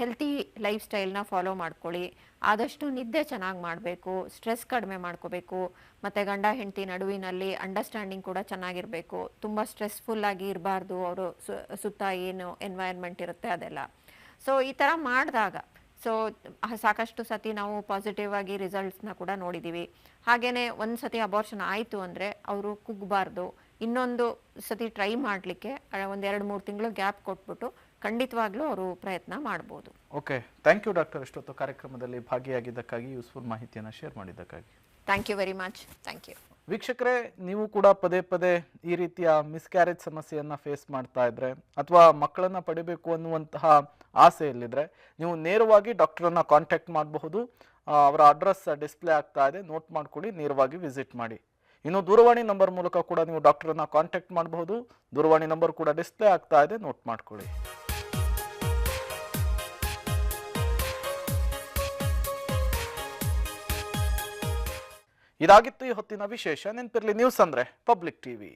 ಹೆಲ್ತಿ ಲೈಫ್ ಸ್ಟೈಲ್ನ ಫಾಲೋ ಮಾಡ್ಕೊಳ್ಳಿ, ಆದಷ್ಟು ನಿದ್ದೆ ಚೆನ್ನಾಗಿ ಮಾಡಬೇಕು ಸ್ಟ್ರೆಸ್ ಕಡಿಮೆ ಮಾಡ್ಕೋಬೇಕು, ಮತ್ತು ಗಂಡ ಹೆಂಡತಿ ನಡುವಿನಲ್ಲಿ ಅಂಡರ್ಸ್ಟ್ಯಾಂಡಿಂಗ್ ಕೂಡ ಚೆನ್ನಾಗಿರಬೇಕು, ತುಂಬ ಸ್ಟ್ರೆಸ್ಫುಲ್ಲಾಗಿ ಇರಬಾರ್ದು, ಅವರು ಸುತ್ತ ಏನು ಎನ್ವೈರ್ಮೆಂಟ್ ಇರುತ್ತೆ ಅದೆಲ್ಲ. ಸೊ ಈ ಥರ ಮಾಡಿದಾಗ ಸೊ ಸಾಕಷ್ಟು ಸತಿ ನಾವು ಪಾಸಿಟಿವ್ ಆಗಿ ರಿಸಲ್ಟ್ಸ್ನ ಕೂಡ ನೋಡಿದ್ದೀವಿ ಹಾಗೆಯೇ ಒಂದು ಸತಿ ಅಬಾರ್ಷನ್ ಆಯಿತು ಅಂದರೆ ಅವರು ಕುಗ್ಗಬಾರ್ದು ಇನ್ನೊಂದು ಸತಿ ಟ್ರೈ ಮಾಡಲಿಕ್ಕೆ ಒಂದು ಎರಡು ಮೂರು ತಿಂಗಳು ಗ್ಯಾಪ್ ಕೊಟ್ಬಿಟ್ಟು ಖಂಡಿತವಾಗ್ಲೂ ಅವರು ಪ್ರಯತ್ನ ಮಾಡ್ಬೋದು. ಓಕೆ ಥ್ಯಾಂಕ್ ಯು ಡಾಕ್ಟರ್ ಇಷ್ಟೊತ್ತು ಕಾರ್ಯಕ್ರಮದಲ್ಲಿ ಭಾಗಿಯಾಗಿದ್ದಕ್ಕಾಗಿ ಯೂಸ್ಫುಲ್ ಮಾಹಿತಿಯನ್ನು ಶೇರ್ ಮಾಡಿದ್ದಕ್ಕಾಗಿ. Thank you very much thank you ವೀಕ್ಷಕರೇ ನೀವು ಕೂಡ ಪದೇ ಪದೇ ಈ ರೀತಿಯ ಮಿಸ್ಕ್ಯಾರೇಜ್ ಸಮಸ್ಯೆಯನ್ನು ಫೇಸ್ ಮಾಡ್ತಾ ಇದ್ರೆ ಅಥವಾ ಮಕ್ಕಳನ್ನ ಪಡಿಬೇಕು ಅನ್ನುವಂತಹ ಆಸೆಯಲ್ಲಿದ್ರೆ ನೀವು ನೇರವಾಗಿ ಡಾಕ್ಟ್ರನ್ನು ಕಾಂಟ್ಯಾಕ್ಟ್ ಮಾಡಬಹುದು. ಅವರ ಅಡ್ರೆಸ್ ಡಿಸ್ಪ್ಲೇ ಆಗ್ತಾ ಇದೆ. ನೋಟ್ ಮಾಡ್ಕೊಳ್ಳಿ, ನೇರವಾಗಿ ವಿಸಿಟ್ ಮಾಡಿ. ಇನ್ನು ದೂರವಾಣಿ ನಂಬರ್ ಮೂಲಕ ಕೂಡ ನೀವು ಡಾಕ್ಟ್ರನ್ನು ಕಾಂಟ್ಯಾಕ್ಟ್ ಮಾಡಬಹುದು. ದೂರವಾಣಿ ನಂಬರ್ ಕೂಡ ಡಿಸ್ಪ್ಲೇ ಆಗ್ತಾ ಇದೆ. ನೋಟ್ ಮಾಡ್ಕೊಳ್ಳಿ. ಇದಾಗಿತ್ತು ಈ ಹೊತ್ತಿನ ವಿಶೇಷ. ನೆನಪಿರ್ಲಿ ನ್ಯೂಸ್ ಅಂದ್ರೆ ಪಬ್ಲಿಕ್ ಟಿವಿ